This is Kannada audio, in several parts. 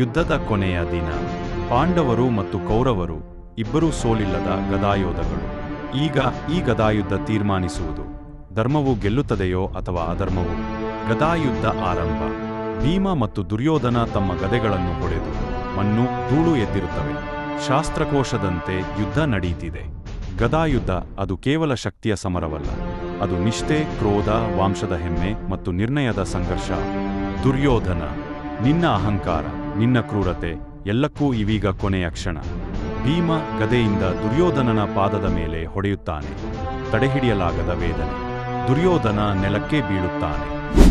ಯುದ್ಧದ ಕೊನೆಯ ದಿನ. ಪಾಂಡವರು ಮತ್ತು ಕೌರವರು ಇಬ್ಬರೂ ಸೋಲಿಲ್ಲದ ಗದಾಯೋಧಗಳು. ಈಗ ಈ ಗದಾಯುದ್ಧ ತೀರ್ಮಾನಿಸುವುದು. ಧರ್ಮವು ಗೆಲ್ಲುತ್ತದೆಯೋ ಅಥವಾ ಅಧರ್ಮವು? ಗದಾಯುದ್ಧ ಆರಂಭ. ಭೀಮ ಮತ್ತು ದುರ್ಯೋಧನ ತಮ್ಮ ಗದೆಗಳನ್ನು ಹೊಡೆದು ಮಣ್ಣು, ಧೂಳು ಎದ್ದಿರುತ್ತವೆ ಶಾಸ್ತ್ರಕೋಶದಂತೆ ಯುದ್ಧ ನಡೆಯುತ್ತಿದೆ ಗದಾಯುದ್ಧ ಅದು ಕೇವಲ ಶಕ್ತಿಯ ಸಮರವಲ್ಲ. ಅದು ನಿಷ್ಠೆ, ಕ್ರೋಧ, ವಾಂಶದ ಹೆಮ್ಮೆ ಮತ್ತು ನಿರ್ಣಯದ ಸಂಘರ್ಷ. ದುರ್ಯೋಧನ, ನಿನ್ನ ಅಹಂಕಾರ. ನಿನ್ನ ಕ್ರೂರತೆ ಎಲ್ಲಕ್ಕೂ ಇವೀಗ ಕೊನೆಯ ಕ್ಷಣ. ಭೀಮ ಗದೆಯಿಂದ ದುರ್ಯೋಧನನ ಪಾದದ ಮೇಲೆ ಹೊಡೆಯುತ್ತಾನೆ. ತಡೆಹಿಡಿಯಲಾಗದ ವೇದನೆ. ದುರ್ಯೋಧನ ನೆಲಕ್ಕೆ ಬೀಳುತ್ತಾನೆ.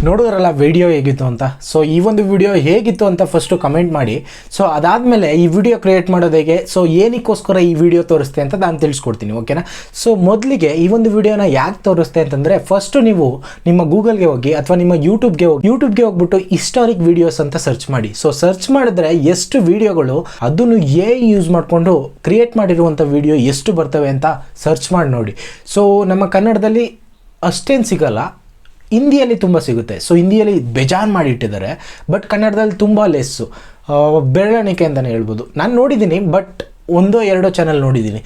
ನೋಡಿದ್ರಲ್ಲ ವಿಡಿಯೋ ಹೇಗಿತ್ತು ಅಂತ? ಸೊ ಈ ಒಂದು ವಿಡಿಯೋ ಹೇಗಿತ್ತು ಅಂತ ಫಸ್ಟು ಕಮೆಂಟ್ ಮಾಡಿ. ಸೊ ಅದಾದಮೇಲೆ ಈ ವಿಡಿಯೋ ಕ್ರಿಯೇಟ್ ಮಾಡೋದು ಹೇಗೆ? ಸೊ ಏನಕ್ಕೋಸ್ಕರ ಈ ವಿಡಿಯೋ ತೋರಿಸ್ತೆ ಅಂತ ನಾನು ತಿಳಿಸ್ಕೊಡ್ತೀನಿ ಓಕೆನಾ ಸೊ ಮೊದಲಿಗೆ ಈ ಒಂದು ವಿಡಿಯೋನ ಯಾಕೆ ತೋರಿಸ್ತೆ ಅಂತಂದರೆ ಫಸ್ಟು ನೀವು ನಿಮ್ಮ ಗೂಗಲ್ಗೆ ಹೋಗಿ ಅಥವಾ ನಿಮ್ಮ ಯೂಟ್ಯೂಬ್ಗೆ ಹೋಗಿ ಯೂಟ್ಯೂಬ್ಗೆ ಹೋಗ್ಬಿಟ್ಟು ಹಿಸ್ಟಾರಿಕ್ ವಿಡಿಯೋಸ್ ಅಂತ ಸರ್ಚ್ ಮಾಡಿ. ಸೊ ಸರ್ಚ್ ಮಾಡಿದ್ರೆ ಎಷ್ಟು ವಿಡಿಯೋಗಳು ಅದನ್ನು ಏ ಯೂಸ್ ಮಾಡಿಕೊಂಡು ಕ್ರಿಯೇಟ್ ಮಾಡಿರುವಂಥ ವಿಡಿಯೋ ಎಷ್ಟು ಬರ್ತವೆ ಅಂತ ಸರ್ಚ್ ಮಾಡಿ ನೋಡಿ. ಸೊ ನಮ್ಮ ಕನ್ನಡದಲ್ಲಿ ಅಷ್ಟೇನು ಸಿಗಲ್ಲ. ಹಿಂದಿಯಲ್ಲಿ ತುಂಬ ಸಿಗುತ್ತೆ. ಸೊ ಹಿಂದಿಯಲ್ಲಿ ಬೇಜಾನ್ ಮಾಡಿಟ್ಟಿದ್ದಾರೆ ಬಟ್ ಕನ್ನಡದಲ್ಲಿ ತುಂಬ ಲೆಸ್ಸು ಬೆರಳಿಕೆ ಅಂತಲೇ ಹೇಳ್ಬೋದು. ನಾನು ನೋಡಿದ್ದೀನಿ ಬಟ್ ಒಂದೋ ಎರಡೋ ಚಾನಲ್ ನೋಡಿದ್ದೀನಿ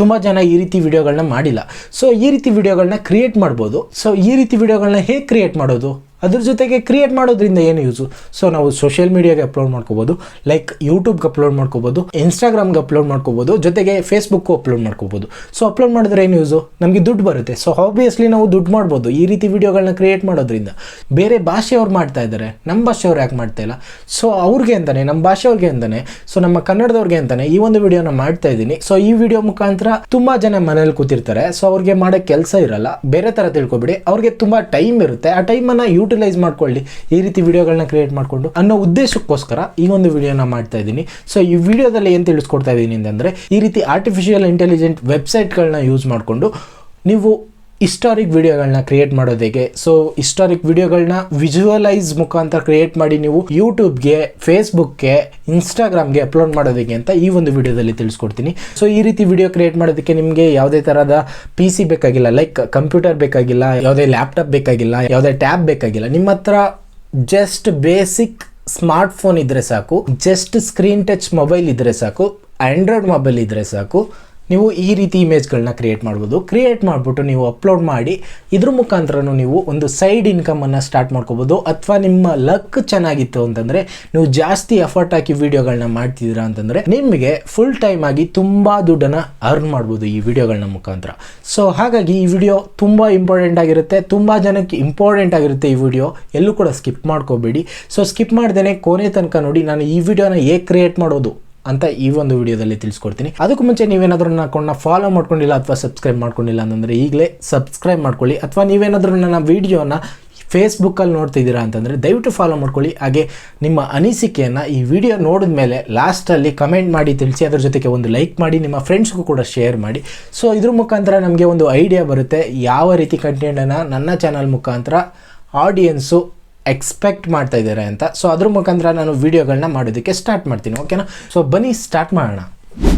ತುಂಬ ಜನ ಈ ರೀತಿ ವಿಡಿಯೋಗಳನ್ನ ಮಾಡಿಲ್ಲ. ಸೊ ಈ ರೀತಿ ವಿಡಿಯೋಗಳನ್ನ ಕ್ರಿಯೇಟ್ ಮಾಡ್ಬೋದು. ಸೊ ಈ ರೀತಿ ವಿಡಿಯೋಗಳನ್ನ ಹೇಗೆ ಕ್ರಿಯೇಟ್ ಮಾಡೋದು? ಅದ್ರ ಜೊತೆಗೆ ಕ್ರಿಯೇಟ್ ಮಾಡೋದ್ರಿಂದ ಏನು ಯೂಸು ಸೊ ನಾವು ಸೋಷಿಯಲ್ ಮೀಡಿಯಾಗೆ ಅಪ್ಲೋಡ್ ಮಾಡ್ಕೋಬೋದು ಲೈಕ್ ಯೂಟ್ಯೂಬ್ಗೆ ಅಪ್ಲೋಡ್ ಮಾಡ್ಕೋಬೋದು ಇನ್ಸ್ಟಾಗ್ರಾಮ್ಗೆ ಅಪ್ಲೋಡ್ ಮಾಡ್ಕೋಬೋದು, ಜೊತೆಗೆ ಫೇಸ್ಬುಕ್ಕು ಅಪ್ಲೋಡ್ ಮಾಡ್ಕೋಬೋದು. ಸೊ ಅಪ್ಲೋಡ್ ಮಾಡಿದ್ರೆ ಏನು ಯೂಸು ನಮಗೆ ದುಡ್ಡು ಬರುತ್ತೆ. ಸೊ ಆಬ್ವಿಯಸ್ಲಿ ನಾವು ದುಡ್ಡು ಮಾಡ್ಬೋದು ಈ ರೀತಿ ವಿಡಿಯೋಗಳನ್ನ ಕ್ರಿಯೇಟ್ ಮಾಡೋದ್ರಿಂದ. ಬೇರೆ ಭಾಷೆಯವ್ರು ಮಾಡ್ತಾ ಇದ್ದಾರೆ ನಮ್ಮ ಭಾಷೆಯವ್ರು ಯಾಕೆ ಮಾಡ್ತಾ ಇಲ್ಲ? ಸೊ ಅವ್ರಿಗೆ ಅಂತಾನೆ ನಮ್ಮ ಭಾಷೆಯವ್ರಿಗೆ ಅಂತಾನೆ ಸೊ ನಮ್ಮ ಕನ್ನಡದವ್ರಿಗೆ ಅಂತಾನೆ ಈ ಒಂದು ವಿಡಿಯೋನ ಮಾಡ್ತಾ ಇದ್ದೀನಿ. ಸೊ ಈ ವಿಡಿಯೋ ಮುಖಾಂತರ ತುಂಬಾ ಜನ ಮನೇಲಿ ಕೂತಿರ್ತಾರೆ. ಸೊ ಅವ್ರಿಗೆ ಮಾಡೋ ಕೆಲಸ ಇರಲ್ಲ. ಬೇರೆ ಥರ ತಿಳ್ಕೊಬಿಡಿ. ಅವ್ರಿಗೆ ತುಂಬಾ ಟೈಮ್ ಇರುತ್ತೆ. ಆ ಟೈಮನ್ನು ಯೂಟಿಲೈಸ್ ಮಾಡ್ಕೊಳ್ಳಿ, ಈ ರೀತಿ ವಿಡಿಯೋಗಳನ್ನ ಕ್ರಿಯೇಟ್ ಮಾಡಿಕೊಂಡು ಅನ್ನೋ ಉದ್ದೇಶಕ್ಕೋಸ್ಕರ ಈ ಒಂದು ವಿಡಿಯೋನ ಮಾಡ್ತಾ ಇದ್ದೀನಿ. ಸೊ ಈ ವಿಡಿಯೋದಲ್ಲಿ ಏನು ತಿಳಿಸ್ಕೊಡ್ತಾ ಇದ್ದೀನಿ ಅಂತಂದರೆ, ಈ ರೀತಿ ಆರ್ಟಿಫಿಷಿಯಲ್ ಇಂಟೆಲಿಜೆಂಟ್ ವೆಬ್ಸೈಟ್ಗಳನ್ನ ಯೂಸ್ ಮಾಡಿಕೊಂಡು ನೀವು ಹಿಸ್ಟಾರಿಕ್ ವಿಡಿಯೋಗಳನ್ನ ಕ್ರಿಯೇಟ್ ಮಾಡೋದು ಹೇಗೆ ಸೊ ಹಿಸ್ಟಾರಿಕ್ ವಿಡಿಯೋಗಳನ್ನ ವಿಜುವಲೈಸ್ ಮುಖಾಂತರ ಕ್ರಿಯೇಟ್ ಮಾಡಿ ನೀವು ಯೂಟ್ಯೂಬ್ಗೆ ಫೇಸ್ಬುಕ್ಗೆ ಇನ್ಸ್ಟಾಗ್ರಾಮ್ಗೆ ಅಪ್ಲೋಡ್ ಮಾಡೋದಕ್ಕೆ ಅಂತ ಈ ಒಂದು ವಿಡಿಯೋದಲ್ಲಿ ತಿಳಿಸ್ಕೊಡ್ತೀನಿ. ಸೊ ಈ ರೀತಿ ವಿಡಿಯೋ ಕ್ರಿಯೇಟ್ ಮಾಡೋದಕ್ಕೆ ನಿಮಗೆ ಯಾವುದೇ ಥರದ ಪಿ ಸಿ ಬೇಕಾಗಿಲ್ಲ ಲೈಕ್ ಕಂಪ್ಯೂಟರ್ ಬೇಕಾಗಿಲ್ಲ, ಯಾವುದೇ ಲ್ಯಾಪ್ಟಾಪ್ ಬೇಕಾಗಿಲ್ಲ, ಯಾವುದೇ ಟ್ಯಾಬ್ ಬೇಕಾಗಿಲ್ಲ. ನಿಮ್ಮ ಹತ್ರ ಜಸ್ಟ್ ಬೇಸಿಕ್ ಸ್ಮಾರ್ಟ್ ಫೋನ್ ಇದ್ದರೆ ಸಾಕು ಜಸ್ಟ್ ಸ್ಕ್ರೀನ್ ಟಚ್ ಮೊಬೈಲ್ ಇದ್ದರೆ ಸಾಕು ಆ್ಯಂಡ್ರಾಯ್ಡ್ ಮೊಬೈಲ್ ಇದ್ದರೆ ಸಾಕು ನೀವು ಈ ರೀತಿ ಇಮೇಜ್ಗಳನ್ನ ಕ್ರಿಯೇಟ್ ಮಾಡ್ಬೋದು. ಕ್ರಿಯೇಟ್ ಮಾಡಿಬಿಟ್ಟು ನೀವು ಅಪ್ಲೋಡ್ ಮಾಡಿ, ಇದ್ರ ಮುಖಾಂತರನೂ ನೀವು ಒಂದು ಸೈಡ್ ಇನ್ಕಮನ್ನು ಸ್ಟಾರ್ಟ್ ಮಾಡ್ಕೋಬೋದು. ಅಥವಾ ನಿಮ್ಮ ಲಕ್ ಚೆನ್ನಾಗಿತ್ತು ಅಂತಂದರೆ, ನೀವು ಜಾಸ್ತಿ ಎಫರ್ಟ್ ಹಾಕಿ ವೀಡಿಯೋಗಳನ್ನ ಮಾಡ್ತಿದ್ದೀರಾ ಅಂತಂದರೆ, ನಿಮಗೆ ಫುಲ್ ಟೈಮ್ ಆಗಿ ತುಂಬ ದುಡ್ಡನ್ನು ಅರ್ನ್ ಮಾಡ್ಬೋದು ಈ ವಿಡಿಯೋಗಳನ್ನ ಮುಖಾಂತರ. ಸೊ ಹಾಗಾಗಿ ಈ ವಿಡಿಯೋ ತುಂಬ ಇಂಪಾರ್ಟೆಂಟ್ ಆಗಿರುತ್ತೆ. ತುಂಬ ಜನಕ್ಕೆ ಇಂಪಾರ್ಟೆಂಟ್ ಆಗಿರುತ್ತೆ ಈ ವಿಡಿಯೋ ಎಲ್ಲೂ ಕೂಡ ಸ್ಕಿಪ್ ಮಾಡ್ಕೋಬೇಡಿ. ಸೊ ಸ್ಕಿಪ್ ಮಾಡ್ದೇ ಕೊನೆ ತನಕ ನೋಡಿ, ನಾನು ಈ ವಿಡಿಯೋನ ಹೇಗೆ ಕ್ರಿಯೇಟ್ ಮಾಡೋದು? ಅಂತ ಈ ಒಂದು ವಿಡಿಯೋದಲ್ಲಿ ತಿಳಿಸ್ಕೊಡ್ತೀನಿ. ಅದಕ್ಕೂ ಮುಂಚೆ ನೀವೇನಾದರೂ ನನ್ನ ಅಕೌಂಟ್ನ ಫಾಲೋ ಮಾಡ್ಕೊಂಡಿಲ್ಲ ಅಥವಾ ಸಬ್ಸ್ಕ್ರೈಬ್ ಮಾಡ್ಕೊಂಡಿಲ್ಲ ಅಂತಂದರೆ ಈಗಲೇ ಸಬ್ಸ್ಕ್ರೈಬ್ ಮಾಡ್ಕೊಳ್ಳಿ. ಅಥವಾ ನೀವೇನಾದರೂ ನನ್ನ ವಿಡಿಯೋನ ಫೇಸ್ಬುಕ್ಕಲ್ಲಿ ನೋಡ್ತಿದ್ದೀರಾ ಅಂತಂದರೆ ದಯವಿಟ್ಟು ಫಾಲೋ ಮಾಡ್ಕೊಳ್ಳಿ. ಹಾಗೆ ನಿಮ್ಮ ಅನಿಸಿಕೆಯನ್ನು ಈ ವಿಡಿಯೋ ನೋಡಿದ ಮೇಲೆ ಲಾಸ್ಟಲ್ಲಿ ಕಮೆಂಟ್ ಮಾಡಿ ತಿಳಿಸಿ, ಅದ್ರ ಜೊತೆಗೆ ಒಂದು ಲೈಕ್ ಮಾಡಿ, ನಿಮ್ಮ ಫ್ರೆಂಡ್ಸ್ಗೂ ಕೂಡ ಶೇರ್ ಮಾಡಿ. ಸೊ ಇದ್ರ ಮುಖಾಂತರ ನಮಗೆ ಒಂದು ಐಡಿಯಾ ಬರುತ್ತೆ. ಯಾವ ರೀತಿ ಕಂಟೆಂಟನ್ನು ನನ್ನ ಚಾನಲ್ ಮುಖಾಂತರ ಆಡಿಯನ್ಸು ಎಕ್ಸ್ಪೆಕ್ಟ್ ಮಾಡ್ತಾ ಇದ್ದಾರೆ ಅಂತ. ಸೊ ಅದ್ರ ಮುಖಾಂತರ ನಾನು ವಿಡಿಯೋಗಳನ್ನ ಮಾಡೋದಕ್ಕೆ ಸ್ಟಾರ್ಟ್ ಮಾಡ್ತೀನಿ ಓಕೆನಾ ಸೊ ಬನ್ನಿ ಸ್ಟಾರ್ಟ್ ಮಾಡೋಣ.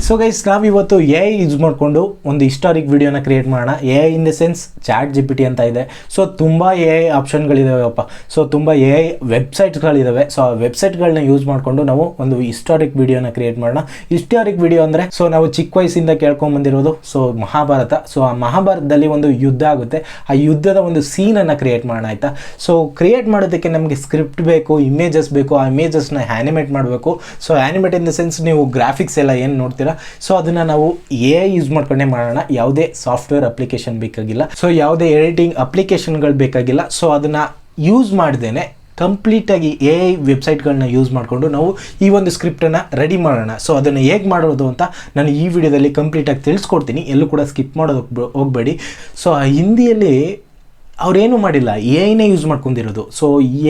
ಸೊ ಗೈಸ್ ನಾವಿವತ್ತು ಎ ಐ ಯೂಸ್ ಮಾಡಿಕೊಂಡು ಒಂದು ಹಿಸ್ಟಾರಿಕ್ ವಿಡಿಯೋನ ಕ್ರಿಯೇಟ್ ಮಾಡೋಣ. A I in the sense chat G P T ಅಂತ ಇದೆ. ಸೊ ತುಂಬ ಎ ಐ ಆಪ್ಷನ್ಗಳಿದಾವೆಪ್ಪ ಸೊ ತುಂಬ ಎ ಐ ವೆಬ್ಸೈಟ್ಗಳಿದ್ದಾವೆ ಸೊ ಆ ವೆಬ್ಸೈಟ್ಗಳನ್ನ ಯೂಸ್ ಮಾಡಿಕೊಂಡು ನಾವು ಒಂದು ಹಿಸ್ಟಾರಿಕ್ ವಿಡಿಯೋನ ಕ್ರಿಯೇಟ್ ಮಾಡೋಣ. ಹಿಸ್ಟಾರಿಕ್ ವಿಡಿಯೋ ಅಂದರೆ ಸೊ ನಾವು ಚಿಕ್ಕ ವಯಸ್ಸಿಂದ ಕೇಳ್ಕೊಂಬಂದಿರೋದು ಸೊ ಮಹಾಭಾರತ. ಸೊ ಆ ಮಹಾಭಾರತದಲ್ಲಿ ಒಂದು ಯುದ್ಧ ಆಗುತ್ತೆ. ಆ ಯುದ್ಧದ ಒಂದು ಸೀನನ್ನು ಕ್ರಿಯೇಟ್ ಮಾಡೋಣ, ಆಯಿತಾ? ಸೊ ಕ್ರಿಯೇಟ್ ಮಾಡೋದಕ್ಕೆ ನಮಗೆ ಸ್ಕ್ರಿಪ್ಟ್ ಬೇಕು ಇಮೇಜಸ್ ಬೇಕು, ಆ ಇಮೇಜಸ್ನ ಆ್ಯನಿಮೇಟ್ ಮಾಡಬೇಕು. So animate in the sense ನೀವು ಗ್ರಾಫಿಕ್ಸ್ ಎಲ್ಲ ಏನು ನೋಡ್ತೀರಾ? ಸೊ ಅದನ್ನು ನಾವು ಎ ಯೂಸ್ ಮಾಡ್ಕೊಂಡೇ ಮಾಡೋಣ. ಯಾವುದೇ ಸಾಫ್ಟ್ವೇರ್ ಅಪ್ಲಿಕೇಶನ್ ಬೇಕಾಗಿಲ್ಲ. ಸೊ ಯಾವುದೇ ಎಡಿಟಿಂಗ್ ಅಪ್ಲಿಕೇಶನ್ಗಳು ಬೇಕಾಗಿಲ್ಲ. ಸೊ ಅದನ್ನು ಯೂಸ್ ಮಾಡ್ದೇನೆ ಕಂಪ್ಲೀಟಾಗಿ ಎ ಐ ವೆಬ್ಸೈಟ್ಗಳನ್ನ ಯೂಸ್ ಮಾಡಿಕೊಂಡು ನಾವು ಈ ಒಂದು ಸ್ಕ್ರಿಪ್ಟನ್ನು ರೆಡಿ ಮಾಡೋಣ. ಸೊ ಅದನ್ನು ಹೇಗೆ ಮಾಡೋದು ಅಂತ ನಾನು ಈ ವಿಡಿಯೋದಲ್ಲಿ ಕಂಪ್ಲೀಟಾಗಿ ತಿಳಿಸ್ಕೊಡ್ತೀನಿ. ಎಲ್ಲೂ ಕೂಡ ಸ್ಕಿಪ್ ಮಾಡೋದಕ್ಕೆ ಹೋಗಬೇಡಿ. ಸೊ ಆ ಹಿಂದಿಯಲ್ಲಿ ಅವ್ರೇನು ಮಾಡಿಲ್ಲ ಏನೇ ಯೂಸ್ ಮಾಡ್ಕೊಂಡಿರೋದು. ಸೊ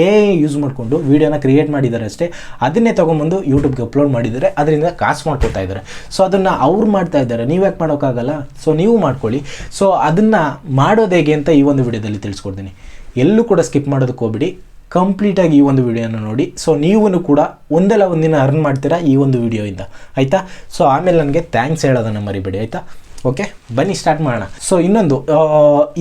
ಏ ಯೂಸ್ ಮಾಡಿಕೊಂಡು ವೀಡಿಯೋನ ಕ್ರಿಯೇಟ್ ಮಾಡಿದ್ದಾರೆ ಅಷ್ಟೇ. ಅದನ್ನೇ ತೊಗೊಂಬಂದು ಯೂಟ್ಯೂಬ್ಗೆ ಅಪ್ಲೋಡ್ ಮಾಡಿದ್ದಾರೆ. ಅದರಿಂದ ಕಾಸು ಮಾಡ್ಕೊತಾ ಇದ್ದಾರೆ. ಸೊ ಅದನ್ನು ಅವ್ರು ಮಾಡ್ತಾ ಇದ್ದಾರೆ. ನೀವು ಯಾಕೆ ಮಾಡೋಕ್ಕಾಗಲ್ಲ? ಸೊ ನೀವು ಮಾಡ್ಕೊಳ್ಳಿ. ಸೊ ಅದನ್ನು ಮಾಡೋದು ಹೇಗೆ ಅಂತ ಈ ಒಂದು ವಿಡಿಯೋದಲ್ಲಿ ತಿಳಿಸ್ಕೊಡ್ತೀನಿ. ಎಲ್ಲೂ ಕೂಡ ಸ್ಕಿಪ್ ಮಾಡೋದಕ್ಕೆ ಹೋಗ್ಬಿಡಿ. ಕಂಪ್ಲೀಟಾಗಿ ಈ ಒಂದು ವಿಡಿಯೋನ ನೋಡಿ. ಸೊ ನೀವೂ ಕೂಡ ಒಂದಲ್ಲ ಒಂದಿನ ಅರ್ನ್ ಮಾಡ್ತೀರಾ ಈ ಒಂದು ವಿಡಿಯೋಯಿಂದ ಆಯಿತಾ? ಸೊ ಆಮೇಲೆ ನನಗೆ ಥ್ಯಾಂಕ್ಸ್ ಹೇಳೋದನ್ನು ಮರಿಬೇಡಿ. ಆಯಿತಾ? ಓಕೆ ಬನ್ನಿ ಸ್ಟಾರ್ಟ್ ಮಾಡೋಣ. ಸೊ ಇನ್ನೊಂದು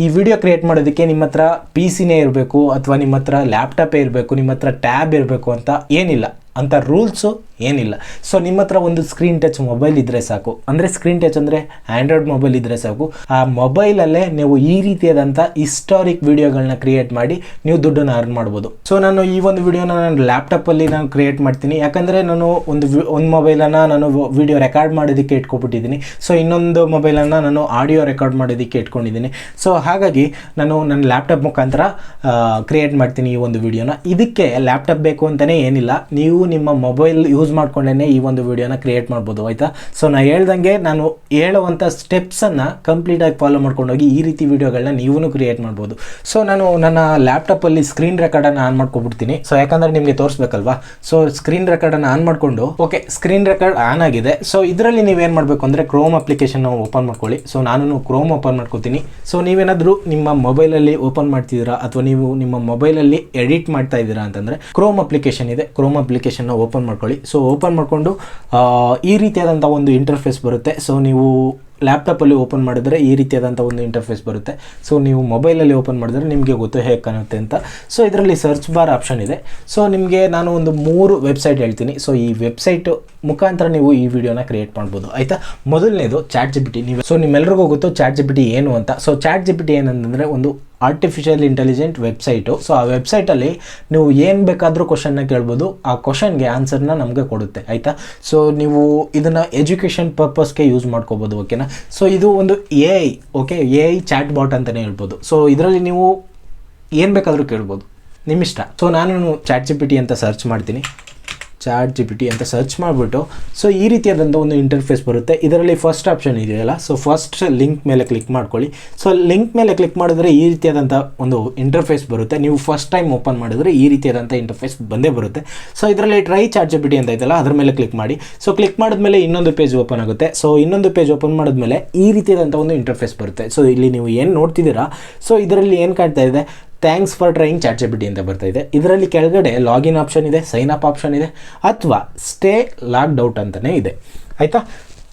ಈ ವಿಡಿಯೋ ಕ್ರಿಯೇಟ್ ಮಾಡೋದಕ್ಕೆ ನಿಮ್ಮ ಹತ್ರ ಪಿ ಸಿನೇ ಇರಬೇಕು, ಅಥವಾ ನಿಮ್ಮ ಹತ್ರ ಲ್ಯಾಪ್ಟಾಪೇ ಇರಬೇಕು, ನಿಮ್ಮ ಹತ್ರ ಟ್ಯಾಬ್ ಇರಬೇಕು ಅಂತ ಏನಿಲ್ಲ. ಅಂತ ರೂಲ್ಸು ಏನಿಲ್ಲ. ಸೊ ನಿಮ್ಮ ಹತ್ರ ಒಂದು ಸ್ಕ್ರೀನ್ ಟಚ್ ಮೊಬೈಲ್ ಇದ್ದರೆ ಸಾಕು. ಅಂದರೆ ಸ್ಕ್ರೀನ್ ಟಚ್ ಅಂದರೆ ಆ್ಯಂಡ್ರಾಯ್ಡ್ ಮೊಬೈಲ್ ಇದ್ದರೆ ಸಾಕು. ಆ ಮೊಬೈಲಲ್ಲೇ ನೀವು ಈ ರೀತಿಯಾದಂಥ ಹಿಸ್ಟಾರಿಕ್ ವಿಡಿಯೋಗಳನ್ನ ಕ್ರಿಯೇಟ್ ಮಾಡಿ ನೀವು ದುಡ್ಡನ್ನು ಅರ್ನ್ ಮಾಡ್ಬೋದು. ಸೊ ನಾನು ಈ ಒಂದು ವಿಡಿಯೋನ ನಾನು ಲ್ಯಾಪ್ಟಾಪಲ್ಲಿ ನಾನು ಕ್ರಿಯೇಟ್ ಮಾಡ್ತೀನಿ. ಯಾಕಂದರೆ ನಾನು ಒಂದು ಒಂದು ಮೊಬೈಲನ್ನು ನಾನು ವಿಡಿಯೋ ರೆಕಾರ್ಡ್ ಮಾಡೋದಕ್ಕೆ ಇಟ್ಕೊಬಿಟ್ಟಿದ್ದೀನಿ. ಸೊ ಇನ್ನೊಂದು ಮೊಬೈಲನ್ನು ನಾನು ಆಡಿಯೋ ರೆಕಾರ್ಡ್ ಮಾಡೋದಕ್ಕೆ ಇಟ್ಕೊಂಡಿದ್ದೀನಿ. ಸೊ ಹಾಗಾಗಿ ನಾನು ನನ್ನ ಲ್ಯಾಪ್ಟಾಪ್ ಮುಖಾಂತರ ಕ್ರಿಯೇಟ್ ಮಾಡ್ತೀನಿ ಈ ಒಂದು ವಿಡಿಯೋನ ಇದಕ್ಕೆ ಲ್ಯಾಪ್ಟಾಪ್ ಬೇಕು ಅಂತಲೇ ಏನಿಲ್ಲ. ನೀವು ನಿಮ್ಮ ಮೊಬೈಲ್ ಯೂಸ್ ಮಾಡ್ಕೊಂಡೇ ಈ ಒಂದು ವಿಡಿಯೋನ ಕ್ರಿಯೇಟ್ ಮಾಡ್ಬೋದು, ಆಯಿತಾ? ಸೊ ನಾ ಹೇಳ್ದಂಗೆ ನಾನು ಹೇಳುವಂಥ ಸ್ಟೆಪ್ಸನ್ನು ಕಂಪ್ಲೀಟಾಗಿ ಫಾಲೋ ಮಾಡ್ಕೊಂಡೋಗಿ ಈ ರೀತಿ ವಿಡಿಯೋಗಳನ್ನ ನೀವು ಕ್ರಿಯೇಟ್ ಮಾಡ್ಬೋದು. ಸೊ ನಾನು ನನ್ನ ಲ್ಯಾಪ್ಟಾಪಲ್ಲಿ ಸ್ಕ್ರೀನ್ ರೆಕಾರ್ಡನ್ನು ಆನ್ ಮಾಡ್ಕೊಬಿಡ್ತೀನಿ. ಸೊ ಯಾಕಂದರೆ ನಿಮಗೆ ತೋರಿಸ್ಬೇಕಲ್ವಾ? ಸೊ ಸ್ಕ್ರೀನ್ ರೆಕಾರ್ಡನ್ನು ಆನ್ ಮಾಡಿಕೊಂಡು ಓಕೆ ಸ್ಕ್ರೀನ್ ರೆಕಾರ್ಡ್ ಆನ್ ಆಗಿದೆ. ಸೊ ಇದರಲ್ಲಿ ನೀವೇನು ಮಾಡಬೇಕು ಅಂದರೆ ಕ್ರೋಮ್ ಅಪ್ಲಿಕೇಶನ್ ಓಪನ್ ಮಾಡ್ಕೊಳ್ಳಿ. ಸೊ ನಾನು ಕ್ರೋಮ್ ಓಪನ್ ಮಾಡ್ಕೋತೀನಿ. ಸೊ ನೀವೇನಾದರೂ ನಿಮ್ಮ ಮೊಬೈಲಲ್ಲಿ ಓಪನ್ ಮಾಡ್ತಿದ್ದೀರಾ? ಅಥವಾ ನೀವು ನಿಮ್ಮ ಮೊಬೈಲಲ್ಲಿ ಎಡಿಟ್ ಮಾಡ್ತಾ ಇದ್ದೀರಾ ಅಂತಂದರೆ ಕ್ರೋಮ್ ಅಪ್ಲಿಕೇಶನ್ ಇದೆ. ಕ್ರೋಮ್ ಅಪ್ಲಿಕೇಶನ್ನ ಓಪನ್ ಮಾಡ್ಕೊಳ್ಳಿ. ಸೊ ಓಪನ್ ಮಾಡಿಕೊಂಡು ಈ ರೀತಿಯಾದಂಥ ಒಂದು ಇಂಟರ್ಫೇಸ್ ಬರುತ್ತೆ. ಸೊ ನೀವು ಲ್ಯಾಪ್ಟಾಪಲ್ಲಿ ಓಪನ್ ಮಾಡಿದರೆ ಈ ರೀತಿಯಾದಂಥ ಒಂದು ಇಂಟರ್ಫೇಸ್ ಬರುತ್ತೆ. ಸೊ, ನೀವು ಮೊಬೈಲಲ್ಲಿ ಓಪನ್ ಮಾಡಿದ್ರೆ ನಿಮಗೆ ಗೊತ್ತು ಹೇಗೆ ಕಾಣುತ್ತೆ ಅಂತ. ಸೊ, ಇದರಲ್ಲಿ ಸರ್ಚ್ ಬಾರ್ ಆಪ್ಷನ್ ಇದೆ. ಸೊ, ನಿಮಗೆ ನಾನು ಒಂದು ಮೂರು ವೆಬ್ಸೈಟ್ ಹೇಳ್ತೀನಿ. ಸೊ, ಈ ವೆಬ್ಸೈಟ್ ಮುಖಾಂತರ ನೀವು ಈ ವಿಡಿಯೋನ ಕ್ರಿಯೇಟ್ ಮಾಡ್ಬೋದು. ಆಯಿತಾ? ಮೊದಲನೇದು ಚಾಟ್ ಜಿ ಟಿ ನೀವು ಸೊ ನಿಮ್ಮೆಲ್ಲರಿಗೂ ಗೊತ್ತು ಚಾಟ್ ಜಿ ಟಿ ಏನು ಅಂತ. ಸೊ ಚಾಟ್ ಜಿ ಟಿ ಏನಂತಂದರೆ ಒಂದು ಆರ್ಟಿಫಿಷಿಯಲ್ ಇಂಟೆಲಿಜೆಂಟ್ ವೆಬ್ಸೈಟು ಸೊ, ಆ ವೆಬ್ಸೈಟಲ್ಲಿ ನೀವು ಏನು ಬೇಕಾದರೂ ಕ್ವಶನ್ನ ಕೇಳ್ಬೋದು. ಆ ಕ್ವಶನ್ಗೆ ಆನ್ಸರ್ನ ನಮಗೆ ಕೊಡುತ್ತೆ. ಆಯಿತಾ? ಸೊ, ನೀವು ಇದನ್ನು ಎಜುಕೇಷನ್ ಪರ್ಪಸ್ಗೆ ಯೂಸ್ ಮಾಡ್ಕೋಬೋದು ಓಕೆನಾ ಸೊ ಇದು ಒಂದು A I okay A I chatbot ಅಂತಲೇ ಹೇಳ್ಬೋದು. ಸೊ ಇದರಲ್ಲಿ ನೀವು ಏನು ಬೇಕಾದರೂ ಕೇಳ್ಬೋದು. ನಿಮ್ಮಿಷ್ಟ. ಸೊ ನಾನು ಚಾಟ್ ಜಿ ಪಿ ಟಿ ಅಂತ ಸರ್ಚ್ ಮಾಡ್ತೀನಿ. ಚಾಟ್ ಜಿ ಪಿ ಟಿ ಅಂತ ಸರ್ಚ್ ಮಾಡಿಬಿಟ್ಟು ಸೊ ಈ ರೀತಿಯಾದಂಥ ಒಂದು ಇಂಟರ್ಫೇಸ್ ಬರುತ್ತೆ. ಇದರಲ್ಲಿ ಫಸ್ಟ್ ಆಪ್ಷನ್ ಇದೆಯಲ್ಲ ಸೊ ಫಸ್ಟ್ ಲಿಂಕ್ ಮೇಲೆ ಕ್ಲಿಕ್ ಮಾಡ್ಕೊಳ್ಳಿ. ಸೊ ಲಿಂಕ್ ಮೇಲೆ ಕ್ಲಿಕ್ ಮಾಡಿದ್ರೆ ಈ ರೀತಿಯಾದಂಥ ಒಂದು ಇಂಟರ್ಫೇಸ್ ಬರುತ್ತೆ. ನೀವು ಫಸ್ಟ್ ಟೈಮ್ ಓಪನ್ ಮಾಡಿದ್ರೆ ಈ ರೀತಿಯಾದಂಥ ಇಂಟರ್ಫೇಸ್ ಬಂದೇ ಬರುತ್ತೆ. ಸೊ ಇದರಲ್ಲಿ try chat G P T ಅಂತ ಇದೆಯಲ್ಲ, ಅದ್ರ ಮೇಲೆ ಕ್ಲಿಕ್ ಮಾಡಿ. ಸೊ ಕ್ಲಿಕ್ ಮಾಡಿದ್ಮೇಲೆ ಇನ್ನೊಂದು ಪೇಜ್ ಓಪನ್ ಆಗುತ್ತೆ. ಸೊ ಇನ್ನೊಂದು ಪೇಜ್ ಓಪನ್ ಮಾಡಿದ್ಮೇಲೆ ಈ ರೀತಿಯಾದಂಥ ಒಂದು ಇಂಟರ್ಫೇಸ್ ಬರುತ್ತೆ. ಸೊ ಇಲ್ಲಿ ನೀವು ಏನು ನೋಡ್ತಿದ್ದೀರಾ? ಸೊ ಇದರಲ್ಲಿ ಏನು ಕಾಣ್ತಾ ಇದೆ? Thanks for trying chat G ಅಂತ ಬರ್ತಾ ಇದೆ. ಇದರಲ್ಲಿ ಕೆಳಗಡೆ ಲಾಗಿನ್ ಆಪ್ಷನ್ ಇದೆ ಸೈನ್ ಅಪ್ ಆಪ್ಷನ್ ಇದೆ, ಅಥವಾ ಸ್ಟೇ ಲಾಕ್ಡ್ ಔಟ್ ಅಂತಲೇ ಇದೆ. ಆಯಿತಾ?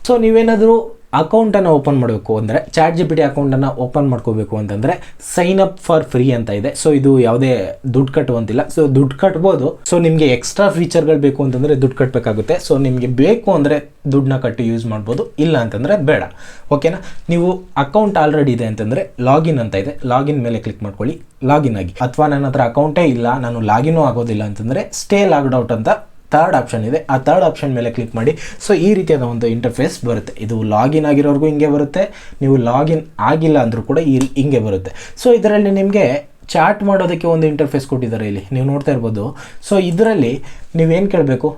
ಸೊ ನೀವೇನಾದರೂ ಅಕೌಂಟನ್ನು ಓಪನ್ ಮಾಡಬೇಕು ಅಂದರೆ ಚಾಟ್ ಜಿ ಪಿ ಟಿ ಅಕೌಂಟನ್ನು ಓಪನ್ ಮಾಡ್ಕೋಬೇಕು ಅಂತಂದರೆ ಸೈನ್ ಅಪ್ ಫಾರ್ ಫ್ರೀ ಅಂತ ಇದೆ. ಸೊ ಇದು ಯಾವುದೇ ದುಡ್ಡು ಕಟ್ಟುವಂತಿಲ್ಲ. ಸೊ ದುಡ್ಡು ಕಟ್ಬೋದು. ಸೊ ನಿಮಗೆ ಎಕ್ಸ್ಟ್ರಾ ಫೀಚರ್ಗಳು ಬೇಕು ಅಂತಂದರೆ ದುಡ್ಡು ಕಟ್ಟಬೇಕಾಗುತ್ತೆ ಸೊ ನಿಮಗೆ ಬೇಕು ಅಂದರೆ ದುಡ್ಡನ್ನ ಕಟ್ಟಿ ಯೂಸ್ ಮಾಡ್ಬೋದು. ಇಲ್ಲ ಅಂತಂದರೆ ಬೇಡ. ಓಕೆನಾ ನೀವು ಅಕೌಂಟ್ ಆಲ್ರೆಡಿ ಇದೆ ಅಂತಂದರೆ ಲಾಗಿನ್ ಅಂತ ಇದೆ. ಲಾಗಿನ್ ಮೇಲೆ ಕ್ಲಿಕ್ ಮಾಡ್ಕೊಳ್ಳಿ. ಲಾಗಿನ್ ಆಗಿ. ಅಥವಾ ನನ್ನ ಹತ್ರ ಅಕೌಂಟೇ ಇಲ್ಲ. ನಾನು ಲಾಗಿನೂ ಆಗೋದಿಲ್ಲ ಅಂತಂದರೆ ಸ್ಟೇ ಲಾಗ್ಡ್ ಔಟ್ ಅಂತ ಥರ್ಡ್ ಆಪ್ಷನ್ ಇದೆ. ಆ ಥರ್ಡ್ ಆಪ್ಷನ್ ಮೇಲೆ ಕ್ಲಿಕ್ ಮಾಡಿ. ಸೊ ಈ ರೀತಿಯಾದ ಒಂದು ಇಂಟರ್ಫೇಸ್ ಬರುತ್ತೆ. ಇದು ಲಾಗಿನ್ ಆಗಿರೋರ್ಗೂ ಹಿಂಗೆ ಬರುತ್ತೆ. ನೀವು ಲಾಗಿನ್ ಆಗಿಲ್ಲ ಅಂದರೂ ಕೂಡ ಈ ಹಿಂಗೆ ಬರುತ್ತೆ. ಸೊ ಇದರಲ್ಲಿ ನಿಮಗೆ ಚಾಟ್ ಮಾಡೋದಕ್ಕೆ ಒಂದು ಇಂಟರ್ಫೇಸ್ ಕೊಟ್ಟಿದ್ದಾರೆ ಇಲ್ಲಿ. ನೀವು ನೋಡ್ತಾ ಇರ್ಬೋದು. ಸೊ ಇದರಲ್ಲಿ ನೀವೇನು ಕೇಳಬೇಕು?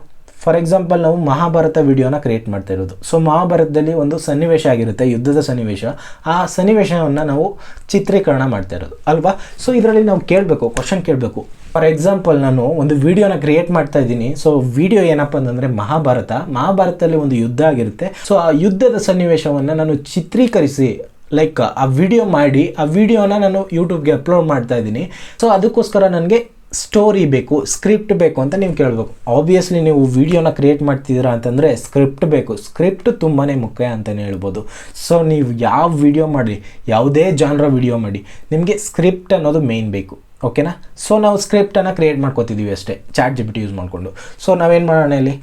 ಫಾರ್ ಎಕ್ಸಾಂಪಲ್ ನಾವು ಮಹಾಭಾರತ ವಿಡಿಯೋನ ಕ್ರಿಯೇಟ್ ಮಾಡ್ತಾ ಇರೋದು. ಸೊ ಮಹಾಭಾರತದಲ್ಲಿ ಒಂದು ಸನ್ನಿವೇಶ ಆಗಿರುತ್ತೆ, ಯುದ್ಧದ ಸನ್ನಿವೇಶ. ಆ ಸನ್ನಿವೇಶವನ್ನು ನಾವು ಚಿತ್ರೀಕರಣ ಮಾಡ್ತಾ ಇರೋದು, ಅಲ್ವಾ? ಸೊ ಇದರಲ್ಲಿ ನಾವು ಕೇಳಬೇಕು ಕ್ವಶನ್ ಕೇಳಬೇಕು. ಫಾರ್ ಎಕ್ಸಾಂಪಲ್ ನಾನು ಒಂದು ವಿಡಿಯೋನ ಕ್ರಿಯೇಟ್ ಮಾಡ್ತಾ ಇದ್ದೀನಿ. ಸೊ ವಿಡಿಯೋ ಏನಪ್ಪ ಅಂತಂದರೆ ಮಹಾಭಾರತ. ಮಹಾಭಾರತದಲ್ಲಿ ಒಂದು ಯುದ್ಧ ಆಗಿರುತ್ತೆ. ಸೊ ಆ ಯುದ್ಧದ ಸನ್ನಿವೇಶವನ್ನು ನಾನು ಚಿತ್ರೀಕರಿಸಿ ಲೈಕ್ ಆ ವಿಡಿಯೋ ಮಾಡಿ, ಆ ವಿಡಿಯೋನ ನಾನು ಯೂಟ್ಯೂಬ್ಗೆ ಅಪ್ಲೋಡ್ ಮಾಡ್ತಾ ಇದ್ದೀನಿ. ಸೊ ಅದಕ್ಕೋಸ್ಕರ ನನಗೆ ಸ್ಟೋರಿ ಬೇಕು ಸ್ಕ್ರಿಪ್ಟ್ ಬೇಕು ಅಂತ ನೀವು ಕೇಳಬೇಕು. ಆಬ್ವಿಯಸ್ಲಿ ನೀವು ವಿಡಿಯೋನ ಕ್ರಿಯೇಟ್ ಮಾಡ್ತಿದ್ದೀರಾ ಅಂತಂದರೆ ಸ್ಕ್ರಿಪ್ಟ್ ಬೇಕು. ಸ್ಕ್ರಿಪ್ಟ್ ತುಂಬಾ ಮುಖ್ಯ ಅಂತಲೇ ಹೇಳ್ಬೋದು. ಸೊ ನೀವು ಯಾವ ವಿಡಿಯೋ ಮಾಡಿ ಯಾವುದೇ ಜಾನ್ರ ವಿಡಿಯೋ ಮಾಡಿ, ನಿಮಗೆ ಸ್ಕ್ರಿಪ್ಟ್ ಅನ್ನೋದು ಮೇಯ್ನ್ ಬೇಕು. ಓಕೆನಾ ಸೊ ನಾವು ಸ್ಕ್ರಿಪ್ಟನ್ನು ಕ್ರಿಯೇಟ್ ಮಾಡ್ಕೋತಿದ್ದೀವಿ ಅಷ್ಟೇ ಚಾಟ್ ಜಿ ಯೂಸ್ ಮಾಡಿಕೊಂಡು. ಸೊ ನಾವೇನು ಮಾಡೋಣ ಇಲ್ಲಿ?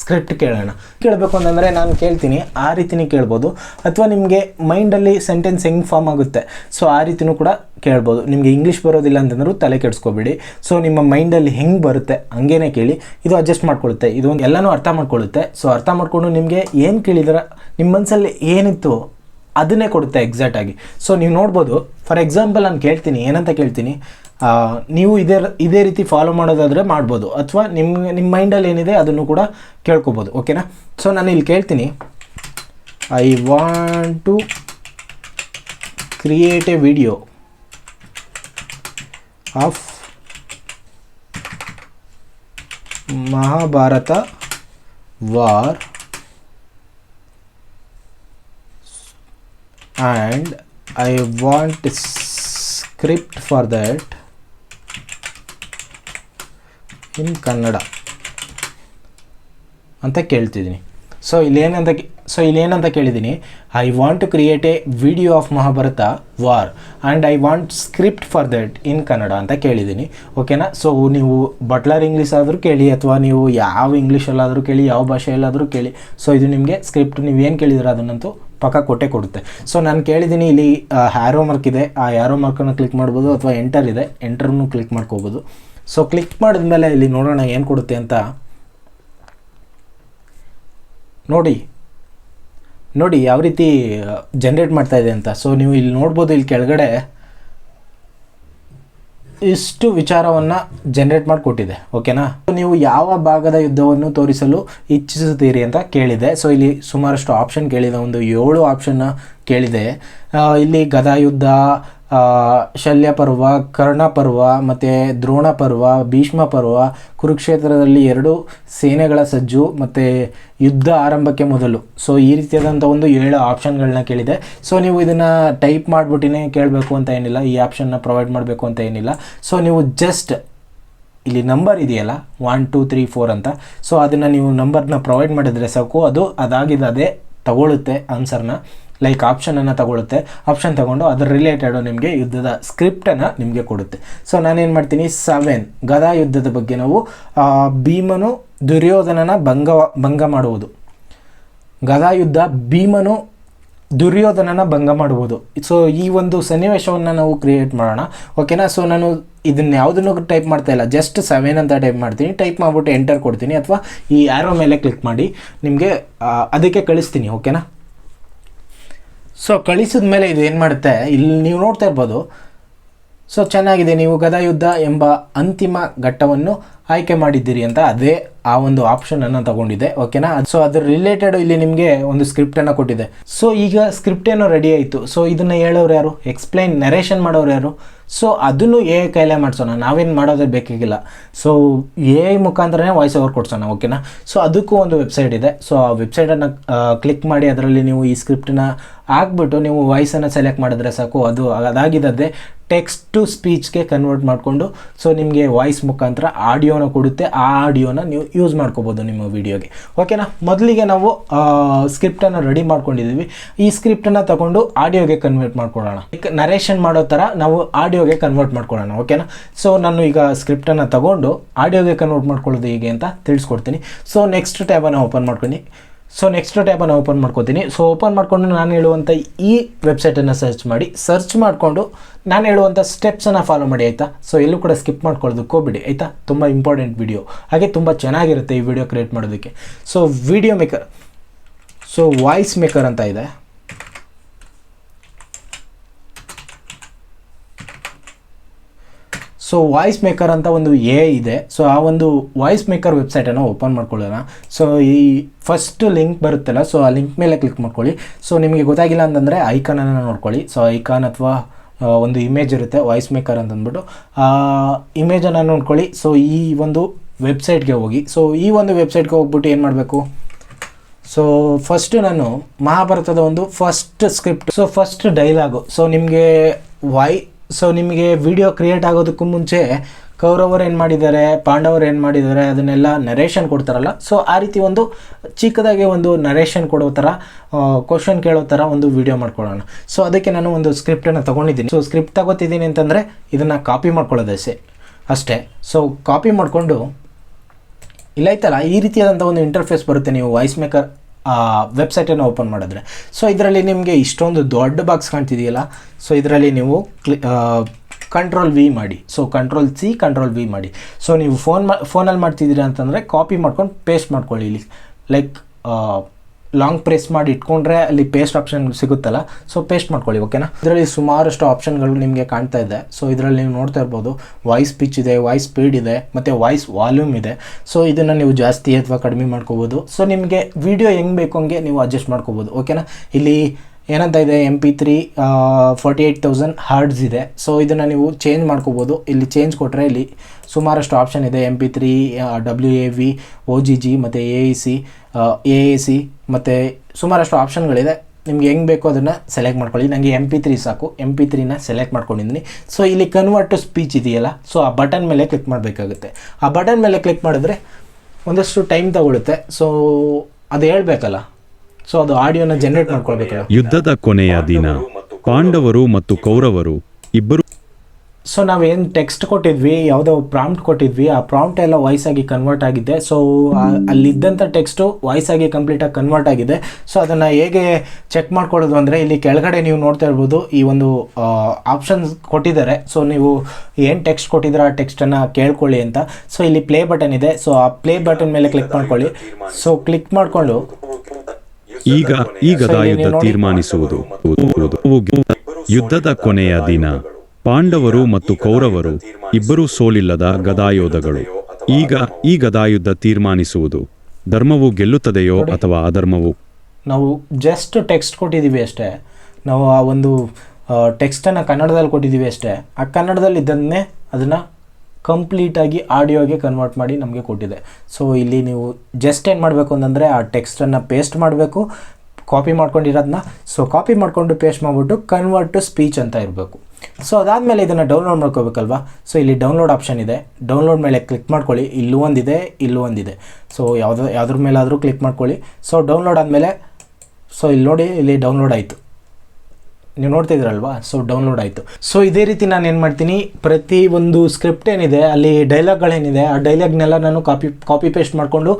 ಸ್ಕ್ರಿಪ್ಟ್ ಕೇಳೋಣ. ಕೇಳಬೇಕು ಅಂತಂದರೆ ನಾನು ಕೇಳ್ತೀನಿ, ಆ ರೀತಿನೇ ಕೇಳ್ಬೋದು. ಅಥವಾ ನಿಮಗೆ ಮೈಂಡಲ್ಲಿ ಸೆಂಟೆನ್ಸ್ ಹೆಂಗೆ ಫಾರ್ಮ್ ಆಗುತ್ತೆ ಸೊ ಆ ರೀತಿನೂ ಕೂಡ ಕೇಳ್ಬೋದು. ನಿಮಗೆ ಇಂಗ್ಲೀಷ್ ಬರೋದಿಲ್ಲ ಅಂತಂದ್ರೂ ತಲೆ ಕೆಡಿಸ್ಕೋಬೇಡಿ. ಸೊ ನಿಮ್ಮ ಮೈಂಡಲ್ಲಿ ಹೆಂಗೆ ಬರುತ್ತೆ, ಹಂಗೇನೆ ಕೇಳಿ. ಇದು ಅಡ್ಜಸ್ಟ್ ಮಾಡ್ಕೊಳ್ಳುತ್ತೆ. ಇದು ಒಂದು ಎಲ್ಲನೂ ಅರ್ಥ ಮಾಡ್ಕೊಳ್ಳುತ್ತೆ. ಸೊ ಅರ್ಥ ಮಾಡಿಕೊಂಡು ನಿಮಗೆ ಏನು ಕೇಳಿದ್ರೆ ನಿಮ್ಮ ಮನಸ್ಸಲ್ಲಿ ಏನಿತ್ತು ಅದನ್ನೇ ಕೊಡುತ್ತೆ ಎಕ್ಸಾಕ್ಟಾಗಿ ಸೊ ನೀವು ನೋಡ್ಬೋದು ಫಾರ್ ಎಕ್ಸಾಂಪಲ್ ನಾನು ಕೇಳ್ತೀನಿ, ಏನಂತ ಕೇಳ್ತೀನಿ? ನೀವು ಇದೇ ಇದೇ ರೀತಿ ಫಾಲೋ ಮಾಡೋದಾದರೆ ಮಾಡ್ಬೋದು, ಅಥವಾ ನಿಮ್ಮ ನಿಮ್ಮ ಮೈಂಡಲ್ಲಿ ಏನಿದೆ ಅದನ್ನು ಕೂಡ ಕೇಳ್ಕೊಬೋದು ಓಕೆನಾ ಸೊ ನಾನು ಇಲ್ಲಿ ಕೇಳ್ತೀನಿ. I want to create a video of Mahabharata war and I want script for that in Kannada ಅಂತ ಕೇಳ್ತಿದ್ದೀನಿ. ಸೊ ಇಲ್ಲೇನಂತ ಸೊ ಇಲ್ಲೇನಂತ ಕೇಳಿದ್ದೀನಿ. I want to create a video of Mahabharata war and I want script for that in Kannada ಅಂತ ಕೇಳಿದ್ದೀನಿ. ಓಕೆನಾ ಸೊ ನೀವು ಬಟ್ಲರ್ ಇಂಗ್ಲೀಷ್ ಆದರೂ ಕೇಳಿ ಅಥವಾ ನೀವು ಯಾವ ಇಂಗ್ಲೀಷಲ್ಲಾದರೂ ಕೇಳಿ, ಯಾವ ಭಾಷೆಯಲ್ಲಾದರೂ ಕೇಳಿ. ಸೊ ಇದು ನಿಮಗೆ ಸ್ಕ್ರಿಪ್ಟ್ ನೀವು ಏನು ಕೇಳಿದ್ರೆ ಅದನ್ನಂತೂ ಪಕ್ಕ ಕೊಟ್ಟೆ ಕೊಡುತ್ತೆ. ಸೊ ನಾನು ಕೇಳಿದ್ದೀನಿ ಇಲ್ಲಿ ಹ್ಯಾರೋ ಮಾರ್ಕ್ ಇದೆ. ಆ ಹ್ಯಾರೋ ಮಾರ್ಕನ್ನು ಕ್ಲಿಕ್ ಮಾಡ್ಬೋದು ಅಥವಾ ಎಂಟರ್ ಇದೆ. ಎಂಟರ್ನು ಕ್ಲಿಕ್ ಮಾಡ್ಕೋಬೋದು. ಸೊ ಕ್ಲಿಕ್ ಮಾಡಿದ್ಮೇಲೆ ಇಲ್ಲಿ ನೋಡೋಣ ಏನು ಕೊಡುತ್ತೆ ಅಂತ. ನೋಡಿ. ನೋಡಿ, ಯಾವ ರೀತಿ ಜನ್ರೇಟ್ ಮಾಡ್ತಾ ಇದೆ ಅಂತ. ಸೊ ನೀವು ಇಲ್ಲಿ ನೋಡ್ಬೋದು ಇಲ್ಲಿ ಕೆಳಗಡೆ. ಇಷ್ಟು ವಿಚಾರವನ್ನು ಜನ್ರೇಟ್ ಮಾಡಿಕೊಟ್ಟಿದೆ ಓಕೆನಾ ನೀವು ಯಾವ ಭಾಗದ ಯುದ್ಧವನ್ನು ತೋರಿಸಲು ಇಚ್ಛಿಸುತ್ತೀರಿ ಅಂತ ಕೇಳಿದೆ. ಸೊ ಇಲ್ಲಿ ಸುಮಾರಷ್ಟು ಆಪ್ಷನ್ ಕೇಳಿದೆ. ಒಂದು ಏಳು ಆಪ್ಷನ್ನ ಕೇಳಿದೆ. ಇಲ್ಲಿ ಗದಾಯುದ್ಧ ಆ, ಶಲ್ಯ ಪರ್ವ, ಕರ್ಣ ಪರ್ವ, ಮತ್ತು ದ್ರೋಣ ಪರ್ವ, ಭೀಷ್ಮ ಪರ್ವ, ಕುರುಕ್ಷೇತ್ರದಲ್ಲಿ ಎರಡು ಸೇನೆಗಳ ಸಜ್ಜು, ಮತ್ತು ಯುದ್ಧ ಆರಂಭಕ್ಕೆ ಮೊದಲು. ಸೊ ಈ ರೀತಿಯಾದಂಥ ಒಂದು ಏಳು ಆಪ್ಷನ್ಗಳನ್ನ ಕೇಳಿದೆ. ಸೊ ನೀವು ಇದನ್ನು ಟೈಪ್ ಮಾಡಿಬಿಟ್ಟಿನೇ ಕೇಳಬೇಕು ಅಂತ ಏನಿಲ್ಲ. ಈ ಆಪ್ಷನ್ನ ಪ್ರೊವೈಡ್ ಮಾಡಬೇಕು ಅಂತ ಏನಿಲ್ಲ. ಸೊ ನೀವು ಜಸ್ಟ್ ಇಲ್ಲಿ ನಂಬರ್ ಇದೆಯಲ್ಲ? ಒನ್, ಟೂ, ತ್ರೀ, ಫೋರ್ ಅಂತ. ಸೊ ಅದನ್ನು ನೀವು ನಂಬರ್ನ ಪ್ರೊವೈಡ್ ಮಾಡಿದರೆ ಸಾಕು. ಅದು ಅದಾಗಿದೆ ಅದೇ ತಗೊಳುತ್ತೆ ಆನ್ಸರ್ನ. ಲೈಕ್ ಆಪ್ಷನನ್ನು ತಗೊಳ್ಳುತ್ತೆ ಆಪ್ಷನ್ ತಗೊಂಡು ಅದ್ರ ರಿಲೇಟೆಡು ನಿಮಗೆ ಯುದ್ಧದ ಸ್ಕ್ರಿಪ್ಟನ್ನು ನಿಮಗೆ ಕೊಡುತ್ತೆ. ಸೊ ನಾನೇನು ಮಾಡ್ತೀನಿ? ಸೆವೆನ್ ಗದಾ ಯುದ್ಧದ ಬಗ್ಗೆ ನಾವು ಭೀಮನು ದುರ್ಯೋಧನನ ಭಂಗ ಭಂಗ ಮಾಡುವುದು. ಗದಾ ಯುದ್ಧ ಭೀಮನು ದುರ್ಯೋಧನನ ಭಂಗ ಮಾಡುವುದು. ಸೊ ಈ ಒಂದು ಸನ್ನಿವೇಶವನ್ನು ನಾವು ಕ್ರಿಯೇಟ್ ಮಾಡೋಣ. ಓಕೆನಾ ಸೊ ನಾನು ಇದನ್ನ ಯಾವುದನ್ನು ಟೈಪ್ ಮಾಡ್ತಾ ಇಲ್ಲ. ಜಸ್ಟ್ ಸೆವೆನ್ ಅಂತ ಟೈಪ್ ಮಾಡ್ತೀನಿ. ಟೈಪ್ ಮಾಡಿಬಿಟ್ಟು ಎಂಟರ್ ಕೊಡ್ತೀನಿ. ಅಥವಾ ಈ ಆ್ಯರೋ ಮೇಲೆ ಕ್ಲಿಕ್ ಮಾಡಿ ನಿಮಗೆ ಅದಕ್ಕೆ ಕಳಿಸ್ತೀನಿ. ಓಕೆನಾ ಸೊ ಕಳಿಸಿದ ಮೇಲೆ ಇದು ಏನು ಮಾಡುತ್ತೆ? ಇಲ್ಲಿ ನೀವು ನೋಡ್ತಾ ಇರ್ಬೋದು. ಸೊ ಚೆನ್ನಾಗಿದೆ, ನೀವು ಗದಾಯುದ್ಧ ಎಂಬ ಅಂತಿಮ ಘಟ್ಟವನ್ನು ಆಯ್ಕೆ ಮಾಡಿದ್ದೀರಿ ಅಂತ ಅದೇ ಆ ಒಂದು ಆಪ್ಷನನ್ನು ತಗೊಂಡಿದೆ ಓಕೆನಾ ಸೊ ಅದ್ರ ರಿಲೇಟೆಡ್ ಇಲ್ಲಿ ನಿಮಗೆ ಒಂದು ಸ್ಕ್ರಿಪ್ಟನ್ನು ಕೊಟ್ಟಿದೆ. ಸೊ ಈಗ ಸ್ಕ್ರಿಪ್ಟ್ ಏನೋ ರೆಡಿ ಆಯಿತು. ಸೊ ಇದನ್ನು ಹೇಳೋರು ಯಾರು? ಎಕ್ಸ್ಪ್ಲೈನ್ ನರೇಷನ್ ಮಾಡೋರು ಯಾರು? ಸೊ ಅದನ್ನು ಎ ಕೈಲೇ ಮಾಡಿಸೋಣ. ನಾವೇನು ಮಾಡೋದೇ ಬೇಕಾಗಿಲ್ಲ. ಸೊ ಎ ಮುಖಾಂತರನೇ ವಾಯ್ಸ್ ಓವರ್ ಕೊಡ್ಸೋಣ ಓಕೆನಾ ಸೊ ಅದಕ್ಕೂ ಒಂದು ವೆಬ್ಸೈಟ್ ಇದೆ. ಸೊ ಆ ವೆಬ್ಸೈಟನ್ನು ಕ್ಲಿಕ್ ಮಾಡಿ ಅದರಲ್ಲಿ ನೀವು ಈ ಸ್ಕ್ರಿಪ್ಟನ್ನ ಹಾಕ್ಬಿಟ್ಟು ನೀವು ವಾಯ್ಸನ್ನು ಸೆಲೆಕ್ಟ್ ಮಾಡಿದ್ರೆ ಸಾಕು. ಅದು ಅದಾಗಿದ್ದೇ ಟೆಕ್ಸ್ಟ್ ಟು ಸ್ಪೀಚ್ಗೆ ಕನ್ವರ್ಟ್ ಮಾಡಿಕೊಂಡು ಸೊ ನಿಮಗೆ ವಾಯ್ಸ್ ಮುಖಾಂತರ ಆಡಿಯೋನ ಕೊಡುತ್ತೆ, ಆ ಆಡಿಯೋನ ನೀವು ಯೂಸ್ ಮಾಡ್ಕೋಬೋದು ನಿಮ್ಮ ವಿಡಿಯೋಗೆ. ಓಕೆನಾ ಮೊದಲಿಗೆ ನಾವು ಸ್ಕ್ರಿಪ್ಟನ್ನು ರೆಡಿ ಮಾಡ್ಕೊಂಡಿದ್ದೀವಿ ಈ ಸ್ಕ್ರಿಪ್ಟನ್ನು ತಗೊಂಡು ಆಡಿಯೋಗೆ ಕನ್ವರ್ಟ್ ಮಾಡ್ಕೊಳ್ಳೋಣ. ಈಗ ನರೇಷನ್ ಮಾಡೋ ಥರ ನಾವು ಆಡಿಯೋಗೆ ಕನ್ವರ್ಟ್ ಮಾಡ್ಕೊಳ್ಳೋಣ. ಓಕೆನಾ ಸೊ ನಾನು ಈಗ ಸ್ಕ್ರಿಪ್ಟನ್ನು ತಗೊಂಡು ಆಡಿಯೋಗೆ ಕನ್ವರ್ಟ್ ಮಾಡ್ಕೊಳ್ಳೋದು ಹೇಗೆ ಅಂತ ತಿಳಿಸ್ಕೊಡ್ತೀನಿ. ಸೊ ನೆಕ್ಸ್ಟ್ ಟ್ಯಾಬನ್ನು ಓಪನ್ ಮಾಡ್ಕೊಂಡು ಸೊ ನೆಕ್ಸ್ಟ್ ಟ್ಯಾಬನ್ನು ಓಪನ್ ಮಾಡ್ಕೋತೀನಿ. ಸೊ ಓಪನ್ ಮಾಡಿಕೊಂಡು ನಾನು ಹೇಳುವಂಥ ಈ ವೆಬ್ಸೈಟನ್ನು ಸರ್ಚ್ ಮಾಡಿ. ಸರ್ಚ್ ಮಾಡಿಕೊಂಡು ನಾನು ಹೇಳುವಂಥ ಸ್ಟೆಪ್ಸನ್ನು ಫಾಲೋ ಮಾಡಿ, ಆಯಿತಾ? ಸೊ ಎಲ್ಲೂ ಕೂಡ ಸ್ಕಿಪ್ ಮಾಡ್ಕೊಳ್ಳೋದಕ್ಕೆ ಹೋಗ್ಬಿಡಿ ಆಯಿತಾ? ತುಂಬ ಇಂಪಾರ್ಟೆಂಟ್ ವಿಡಿಯೋ ಹಾಗೆ ತುಂಬ ಚೆನ್ನಾಗಿರುತ್ತೆ ಈ ವಿಡಿಯೋ ಕ್ರಿಯೇಟ್ ಮಾಡೋದಕ್ಕೆ. So video maker so voice maker ಅಂತ ಇದೆ. ಸೊ ವಾಯ್ಸ್ ಮೇಕರ್ ಅಂತ ಒಂದು ಎ ಇದೆ. ಸೊ ಆ ಒಂದು ವಾಯ್ಸ್ ಮೇಕರ್ ವೆಬ್ಸೈಟನ್ನು ಓಪನ್ ಮಾಡ್ಕೊಳ್ಳೋಣ. ಸೊ ಈ ಫಸ್ಟ್ ಲಿಂಕ್ ಬರುತ್ತಲ್ಲ ಸೊ ಆ ಲಿಂಕ್ ಮೇಲೆ ಕ್ಲಿಕ್ ಮಾಡ್ಕೊಳ್ಳಿ. ಸೊ ನಿಮಗೆ ಗೊತ್ತಾಗಿಲ್ಲ ಅಂತಂದರೆ ಐಕಾನನ್ನು ನೋಡ್ಕೊಳ್ಳಿ. ಸೊ ಐಕಾನ್ ಅಥವಾ ಒಂದು ಇಮೇಜ್ ಇರುತ್ತೆ ವಾಯ್ಸ್ ಮೇಕರ್ ಅಂತಂದ್ಬಿಟ್ಟು ಆ ಇಮೇಜನ್ನು ನೋಡ್ಕೊಳ್ಳಿ. ಸೊ ಈ ಒಂದು ವೆಬ್ಸೈಟ್ಗೆ ಹೋಗಿ. ಸೊ ಈ ಒಂದು ವೆಬ್ಸೈಟ್ಗೆ ಹೋಗ್ಬಿಟ್ಟು ಏನು ಮಾಡಬೇಕು? ಸೊ ಫಸ್ಟ್ ನಾನು ಮಹಾಭಾರತದ ಒಂದು first script so first dialogue so ನಿಮಗೆ ವೈ ಸೊ ನಿಮಗೆ ವಿಡಿಯೋ ಕ್ರಿಯೇಟ್ ಆಗೋದಕ್ಕೂ ಮುಂಚೆ ಕೌರವರು ಏನು ಮಾಡಿದ್ದಾರೆ, ಪಾಂಡವರು ಏನು ಮಾಡಿದ್ದಾರೆ, ಅದನ್ನೆಲ್ಲ ನರೇಷನ್ ಕೊಡ್ತಾರಲ್ಲ? ಸೊ ಆ ರೀತಿ ಒಂದು ಚಿಕ್ಕದಾಗಿ ಒಂದು ನರೇಷನ್ ಕೊಡೋ ಥರ ಕ್ವಶನ್ ಕೇಳೋ ಥರ ಒಂದು ವಿಡಿಯೋ ಮಾಡ್ಕೊಳ್ಳೋಣ. ಸೊ ಅದಕ್ಕೆ ನಾನು ಒಂದು ಸ್ಕ್ರಿಪ್ಟನ್ನು ತೊಗೊಂಡಿದ್ದೀನಿ. ಸೊ ಸ್ಕ್ರಿಪ್ಟ್ ತಗೋತಿದ್ದೀನಿ ಅಂತಂದರೆ ಇದನ್ನು ಕಾಪಿ ಮಾಡ್ಕೊಳ್ಳೋದು ಅಷ್ಟೇ. ಅಷ್ಟೇ. ಸೊ ಕಾಪಿ ಮಾಡಿಕೊಂಡು, ಇಲ್ಲ ಐತಲ್ಲ ಈ ರೀತಿಯಾದಂಥ ಒಂದು ಇಂಟರ್ಫೇಸ್ ಬರುತ್ತೆ ನೀವು ವಾಯ್ಸ್ ಮೇಕರ್ ವೆಬ್ಸೈಟನ್ನು ಓಪನ್ ಮಾಡಿದ್ರೆ. ಸೊ ಇದರಲ್ಲಿ ನಿಮಗೆ ಇಷ್ಟೊಂದು ದೊಡ್ಡ ಬಾಕ್ಸ್ ಕಾಣ್ತಿದೆಯಲ್ಲ? ಸೊ ಇದರಲ್ಲಿ ನೀವು ಕ್ಲಿ ಕಂಟ್ರೋಲ್ ವಿ ಮಾಡಿ. So control C control V ಮಾಡಿ. ಸೊ ನೀವು ಫೋನ್ ಮಾ ಫೋನಲ್ಲಿ ಮಾಡ್ತಿದ್ದೀರಾ ಅಂತಂದರೆ ಕಾಪಿ ಮಾಡ್ಕೊಂಡು ಪೇಸ್ಟ್ ಮಾಡ್ಕೊಳ್ಳಿ ಇಲ್ಲಿ. ಲೈಕ್ ಲಾಂಗ್ ಪ್ರೆಸ್ ಮಾಡಿ ಇಟ್ಕೊಂಡ್ರೆ ಅಲ್ಲಿ ಪೇಸ್ಟ್ ಆಪ್ಷನ್ ಸಿಗುತ್ತಲ್ಲ ಸೊ ಪೇಸ್ಟ್ ಮಾಡ್ಕೊಳ್ಳಿ ಓಕೆನಾ ಇದರಲ್ಲಿ ಸುಮಾರಷ್ಟು ಆಪ್ಷನ್ಗಳು ನಿಮಗೆ ಕಾಣ್ತಾ ಇದೆ. ಸೊ ಇದರಲ್ಲಿ ನೀವು ನೋಡ್ತಾ ಇರ್ಬೋದು ವಾಯ್ಸ್ ಪಿಚ್ ಇದೆ ವಾಯ್ಸ್ ಸ್ಪೀಡ್ ಇದೆ, ಮತ್ತು ವಾಯ್ಸ್ ವಾಲ್ಯೂಮ್ ಇದೆ. ಸೊ ಇದನ್ನು ನೀವು ಜಾಸ್ತಿ ಅಥವಾ ಕಡಿಮೆ ಮಾಡ್ಕೋಬೋದು. ಸೊ ನಿಮಗೆ ವಿಡಿಯೋ ಹೆಂಗೆ ಬೇಕು ಹಂಗೆ ನೀವು ಅಡ್ಜಸ್ಟ್ ಮಾಡ್ಕೋಬೋದು ಓಕೆನಾ ಇಲ್ಲಿ ಏನಂತ ಇದೆ M P three forty eight thousand hertz ಇದೆ. ಸೊ ಇದನ್ನು ನೀವು ಚೇಂಜ್ ಮಾಡ್ಕೋಬೋದು. ಇಲ್ಲಿ ಚೇಂಜ್ ಕೊಟ್ಟರೆ ಇಲ್ಲಿ ಸುಮಾರಷ್ಟು ಆಪ್ಷನ್ ಇದೆ M P three W A V O G G ಮತ್ತು A E C A A C ಮತ್ತು ಸುಮಾರಷ್ಟು ಆಪ್ಷನ್ಗಳಿದೆ ನಿಮ್ಗೆ ಹೆಂಗೆ ಬೇಕೋ ಅದನ್ನು ಸೆಲೆಕ್ಟ್ ಮಾಡ್ಕೊಳ್ಳಿ. ನನಗೆ ಎಂ ಪಿ ತ್ರೀ ಸಾಕು. ಎಂ ಪಿ ತ್ರೀನ ಸೆಲೆಕ್ಟ್ ಮಾಡ್ಕೊಂಡಿದ್ದೀನಿ. ಸೊ ಇಲ್ಲಿ ಕನ್ವರ್ಟ್ ಟು ಸ್ಪೀಚ್ ಇದೆಯಲ್ಲ ಸೊ ಆ ಬಟನ್ ಮೇಲೆ ಕ್ಲಿಕ್ ಮಾಡಬೇಕಾಗುತ್ತೆ. ಆ ಬಟನ್ ಮೇಲೆ ಕ್ಲಿಕ್ ಮಾಡಿದ್ರೆ ಒಂದಷ್ಟು ಟೈಮ್ ತಗೊಳುತ್ತೆ. ಸೊ ಅದು ಹೇಳ್ಬೇಕಲ್ಲ. ಸೊ ಅದು ಆಡಿಯೋನ ಜನರೇಟ್ ಮಾಡ್ಕೊಳ್ಬೇಕಲ್ಲ. ಯುದ್ಧದ ಕೊನೆಯ ದಿನ, ಪಾಂಡವರು ಮತ್ತು ಕೌರವರು ಇಬ್ಬರು ಸೊ ನಾವೇನು ಟೆಕ್ಸ್ಟ್ ಕೊಟ್ಟಿದ್ವಿ ಯಾವುದೋ ಪ್ರಾಂಪ್ಟ್ ಕೊಟ್ಟಿದ್ವಿ ಆ ಪ್ರಾಂಪ್ಟ್ ಎಲ್ಲ ವಾಯ್ಸ್ ಆಗಿ ಕನ್ವರ್ಟ್ ಆಗಿದೆ. ಸೊ ಅಲ್ಲಿದ್ದಂಥ ಟೆಕ್ಸ್ಟು ವಾಯ್ಸ್ ಆಗಿ ಕಂಪ್ಲೀಟಾಗಿ ಕನ್ವರ್ಟ್ ಆಗಿದೆ. ಸೊ ಅದನ್ನು ಹೇಗೆ ಚೆಕ್ ಮಾಡ್ಕೊಳ್ಳೋದು ಅಂದರೆ ಇಲ್ಲಿ ಕೆಳಗಡೆ ನೀವು ನೋಡ್ತಾ ಇರ್ಬೋದು ಈ ಒಂದು ಆಪ್ಷನ್ಸ್ ಕೊಟ್ಟಿದ್ದಾರೆ. ಸೊ ನೀವು ಏನು ಟೆಕ್ಸ್ಟ್ ಕೊಟ್ಟಿದ್ರೆ ಆ ಟೆಕ್ಸ್ಟನ್ನು ಕೇಳ್ಕೊಳ್ಳಿ ಅಂತ. ಸೊ ಇಲ್ಲಿ ಪ್ಲೇ ಬಟನ್ ಇದೆ. ಸೊ ಆ ಪ್ಲೇ ಬಟನ್ ಮೇಲೆ ಕ್ಲಿಕ್ ಮಾಡ್ಕೊಳ್ಳಿ. ಸೊ ಕ್ಲಿಕ್ ಮಾಡಿಕೊಂಡು. ಈಗ ಈಗ ತೀರ್ಮಾನಿಸುವುದು. ಯುದ್ಧದ ಕೊನೆಯ ದಿನ. ಪಾಂಡವರು ಮತ್ತು ಕೌರವರು ಇಬ್ಬರೂ ಸೋಲಿಲ್ಲದ ಗದಾಯೋಧಗಳು. ಈಗ ಈ ಗದಾಯುದ್ಧ ತೀರ್ಮಾನಿಸುವುದು ಧರ್ಮವು ಗೆಲ್ಲುತ್ತದೆಯೋ ಅಥವಾ ಅಧರ್ಮವು? ನಾವು ಜಸ್ಟ್ ಟೆಕ್ಸ್ಟ್ ಕೊಟ್ಟಿದ್ದೀವಿ ಅಷ್ಟೇ. ನಾವು ಆ ಒಂದು ಟೆಕ್ಸ್ಟನ್ನು ಕನ್ನಡದಲ್ಲಿ ಕೊಟ್ಟಿದ್ದೀವಿ ಅಷ್ಟೇ. ಆ ಕನ್ನಡದಲ್ಲಿ ಇದ್ದನ್ನೇ ಅದನ್ನು ಕಂಪ್ಲೀಟಾಗಿ ಆಡಿಯೋಗೆ ಕನ್ವರ್ಟ್ ಮಾಡಿ ನಮಗೆ ಕೊಟ್ಟಿದೆ. ಸೊ ಇಲ್ಲಿ ನೀವು ಜಸ್ಟ್ ಏನು ಮಾಡಬೇಕು ಅಂತಂದರೆ ಆ ಟೆಕ್ಸ್ಟನ್ನು ಪೇಸ್ಟ್ ಮಾಡಬೇಕು ಕಾಪಿ ಮಾಡ್ಕೊಂಡಿರೋದನ್ನ ಸೊ ಕಾಪಿ ಮಾಡಿಕೊಂಡು ಪೇಸ್ಟ್ ಮಾಡಿಬಿಟ್ಟು ಕನ್ವರ್ಟ್ ಟು ಸ್ಪೀಚ್ ಅಂತ ಇರಬೇಕು. ಸೊ ಅದಾದಮೇಲೆ ಇದನ್ನು ಡೌನ್ಲೋಡ್ ಮಾಡ್ಕೋಬೇಕಲ್ವಾ? ಸೊ ಇಲ್ಲಿ ಡೌನ್ಲೋಡ್ ಆಪ್ಷನ್ ಇದೆ. ಡೌನ್ಲೋಡ್ ಮೇಲೆ ಕ್ಲಿಕ್ ಮಾಡ್ಕೊಳ್ಳಿ. ಇಲ್ಲೂ ಒಂದಿದೆ ಇಲ್ಲೂ ಒಂದಿದೆ. ಸೊ ಯಾವುದೋ, ಯಾವುದ್ರ ಮೇಲಾದರೂ ಕ್ಲಿಕ್ ಮಾಡ್ಕೊಳ್ಳಿ. ಸೊ ಡೌನ್ಲೋಡ್ ಆದಮೇಲೆ ಸೊ ಇಲ್ಲಿ ನೋಡಿ, ಇಲ್ಲಿ ಡೌನ್ಲೋಡ್ ಆಯಿತು. ನೀವು ನೋಡ್ತಿದ್ರಲ್ವಾ? ಸೊ ಡೌನ್ಲೋಡ್ ಆಯಿತು. ಸೊ ಇದೇ ರೀತಿ ನಾನು ಏನು ಮಾಡ್ತೀನಿ? ಪ್ರತಿ ಒಂದು ಸ್ಕ್ರಿಪ್ಟ್ ಏನಿದೆ, ಅಲ್ಲಿ ಡೈಲಾಗ್ಗಳೇನಿದೆ ಆ ಡೈಲಾಗ್ನೆಲ್ಲ ನಾನು ಕಾಪಿ ಕಾಪಿ ಪೇಸ್ಟ್ ಮಾಡಿಕೊಂಡು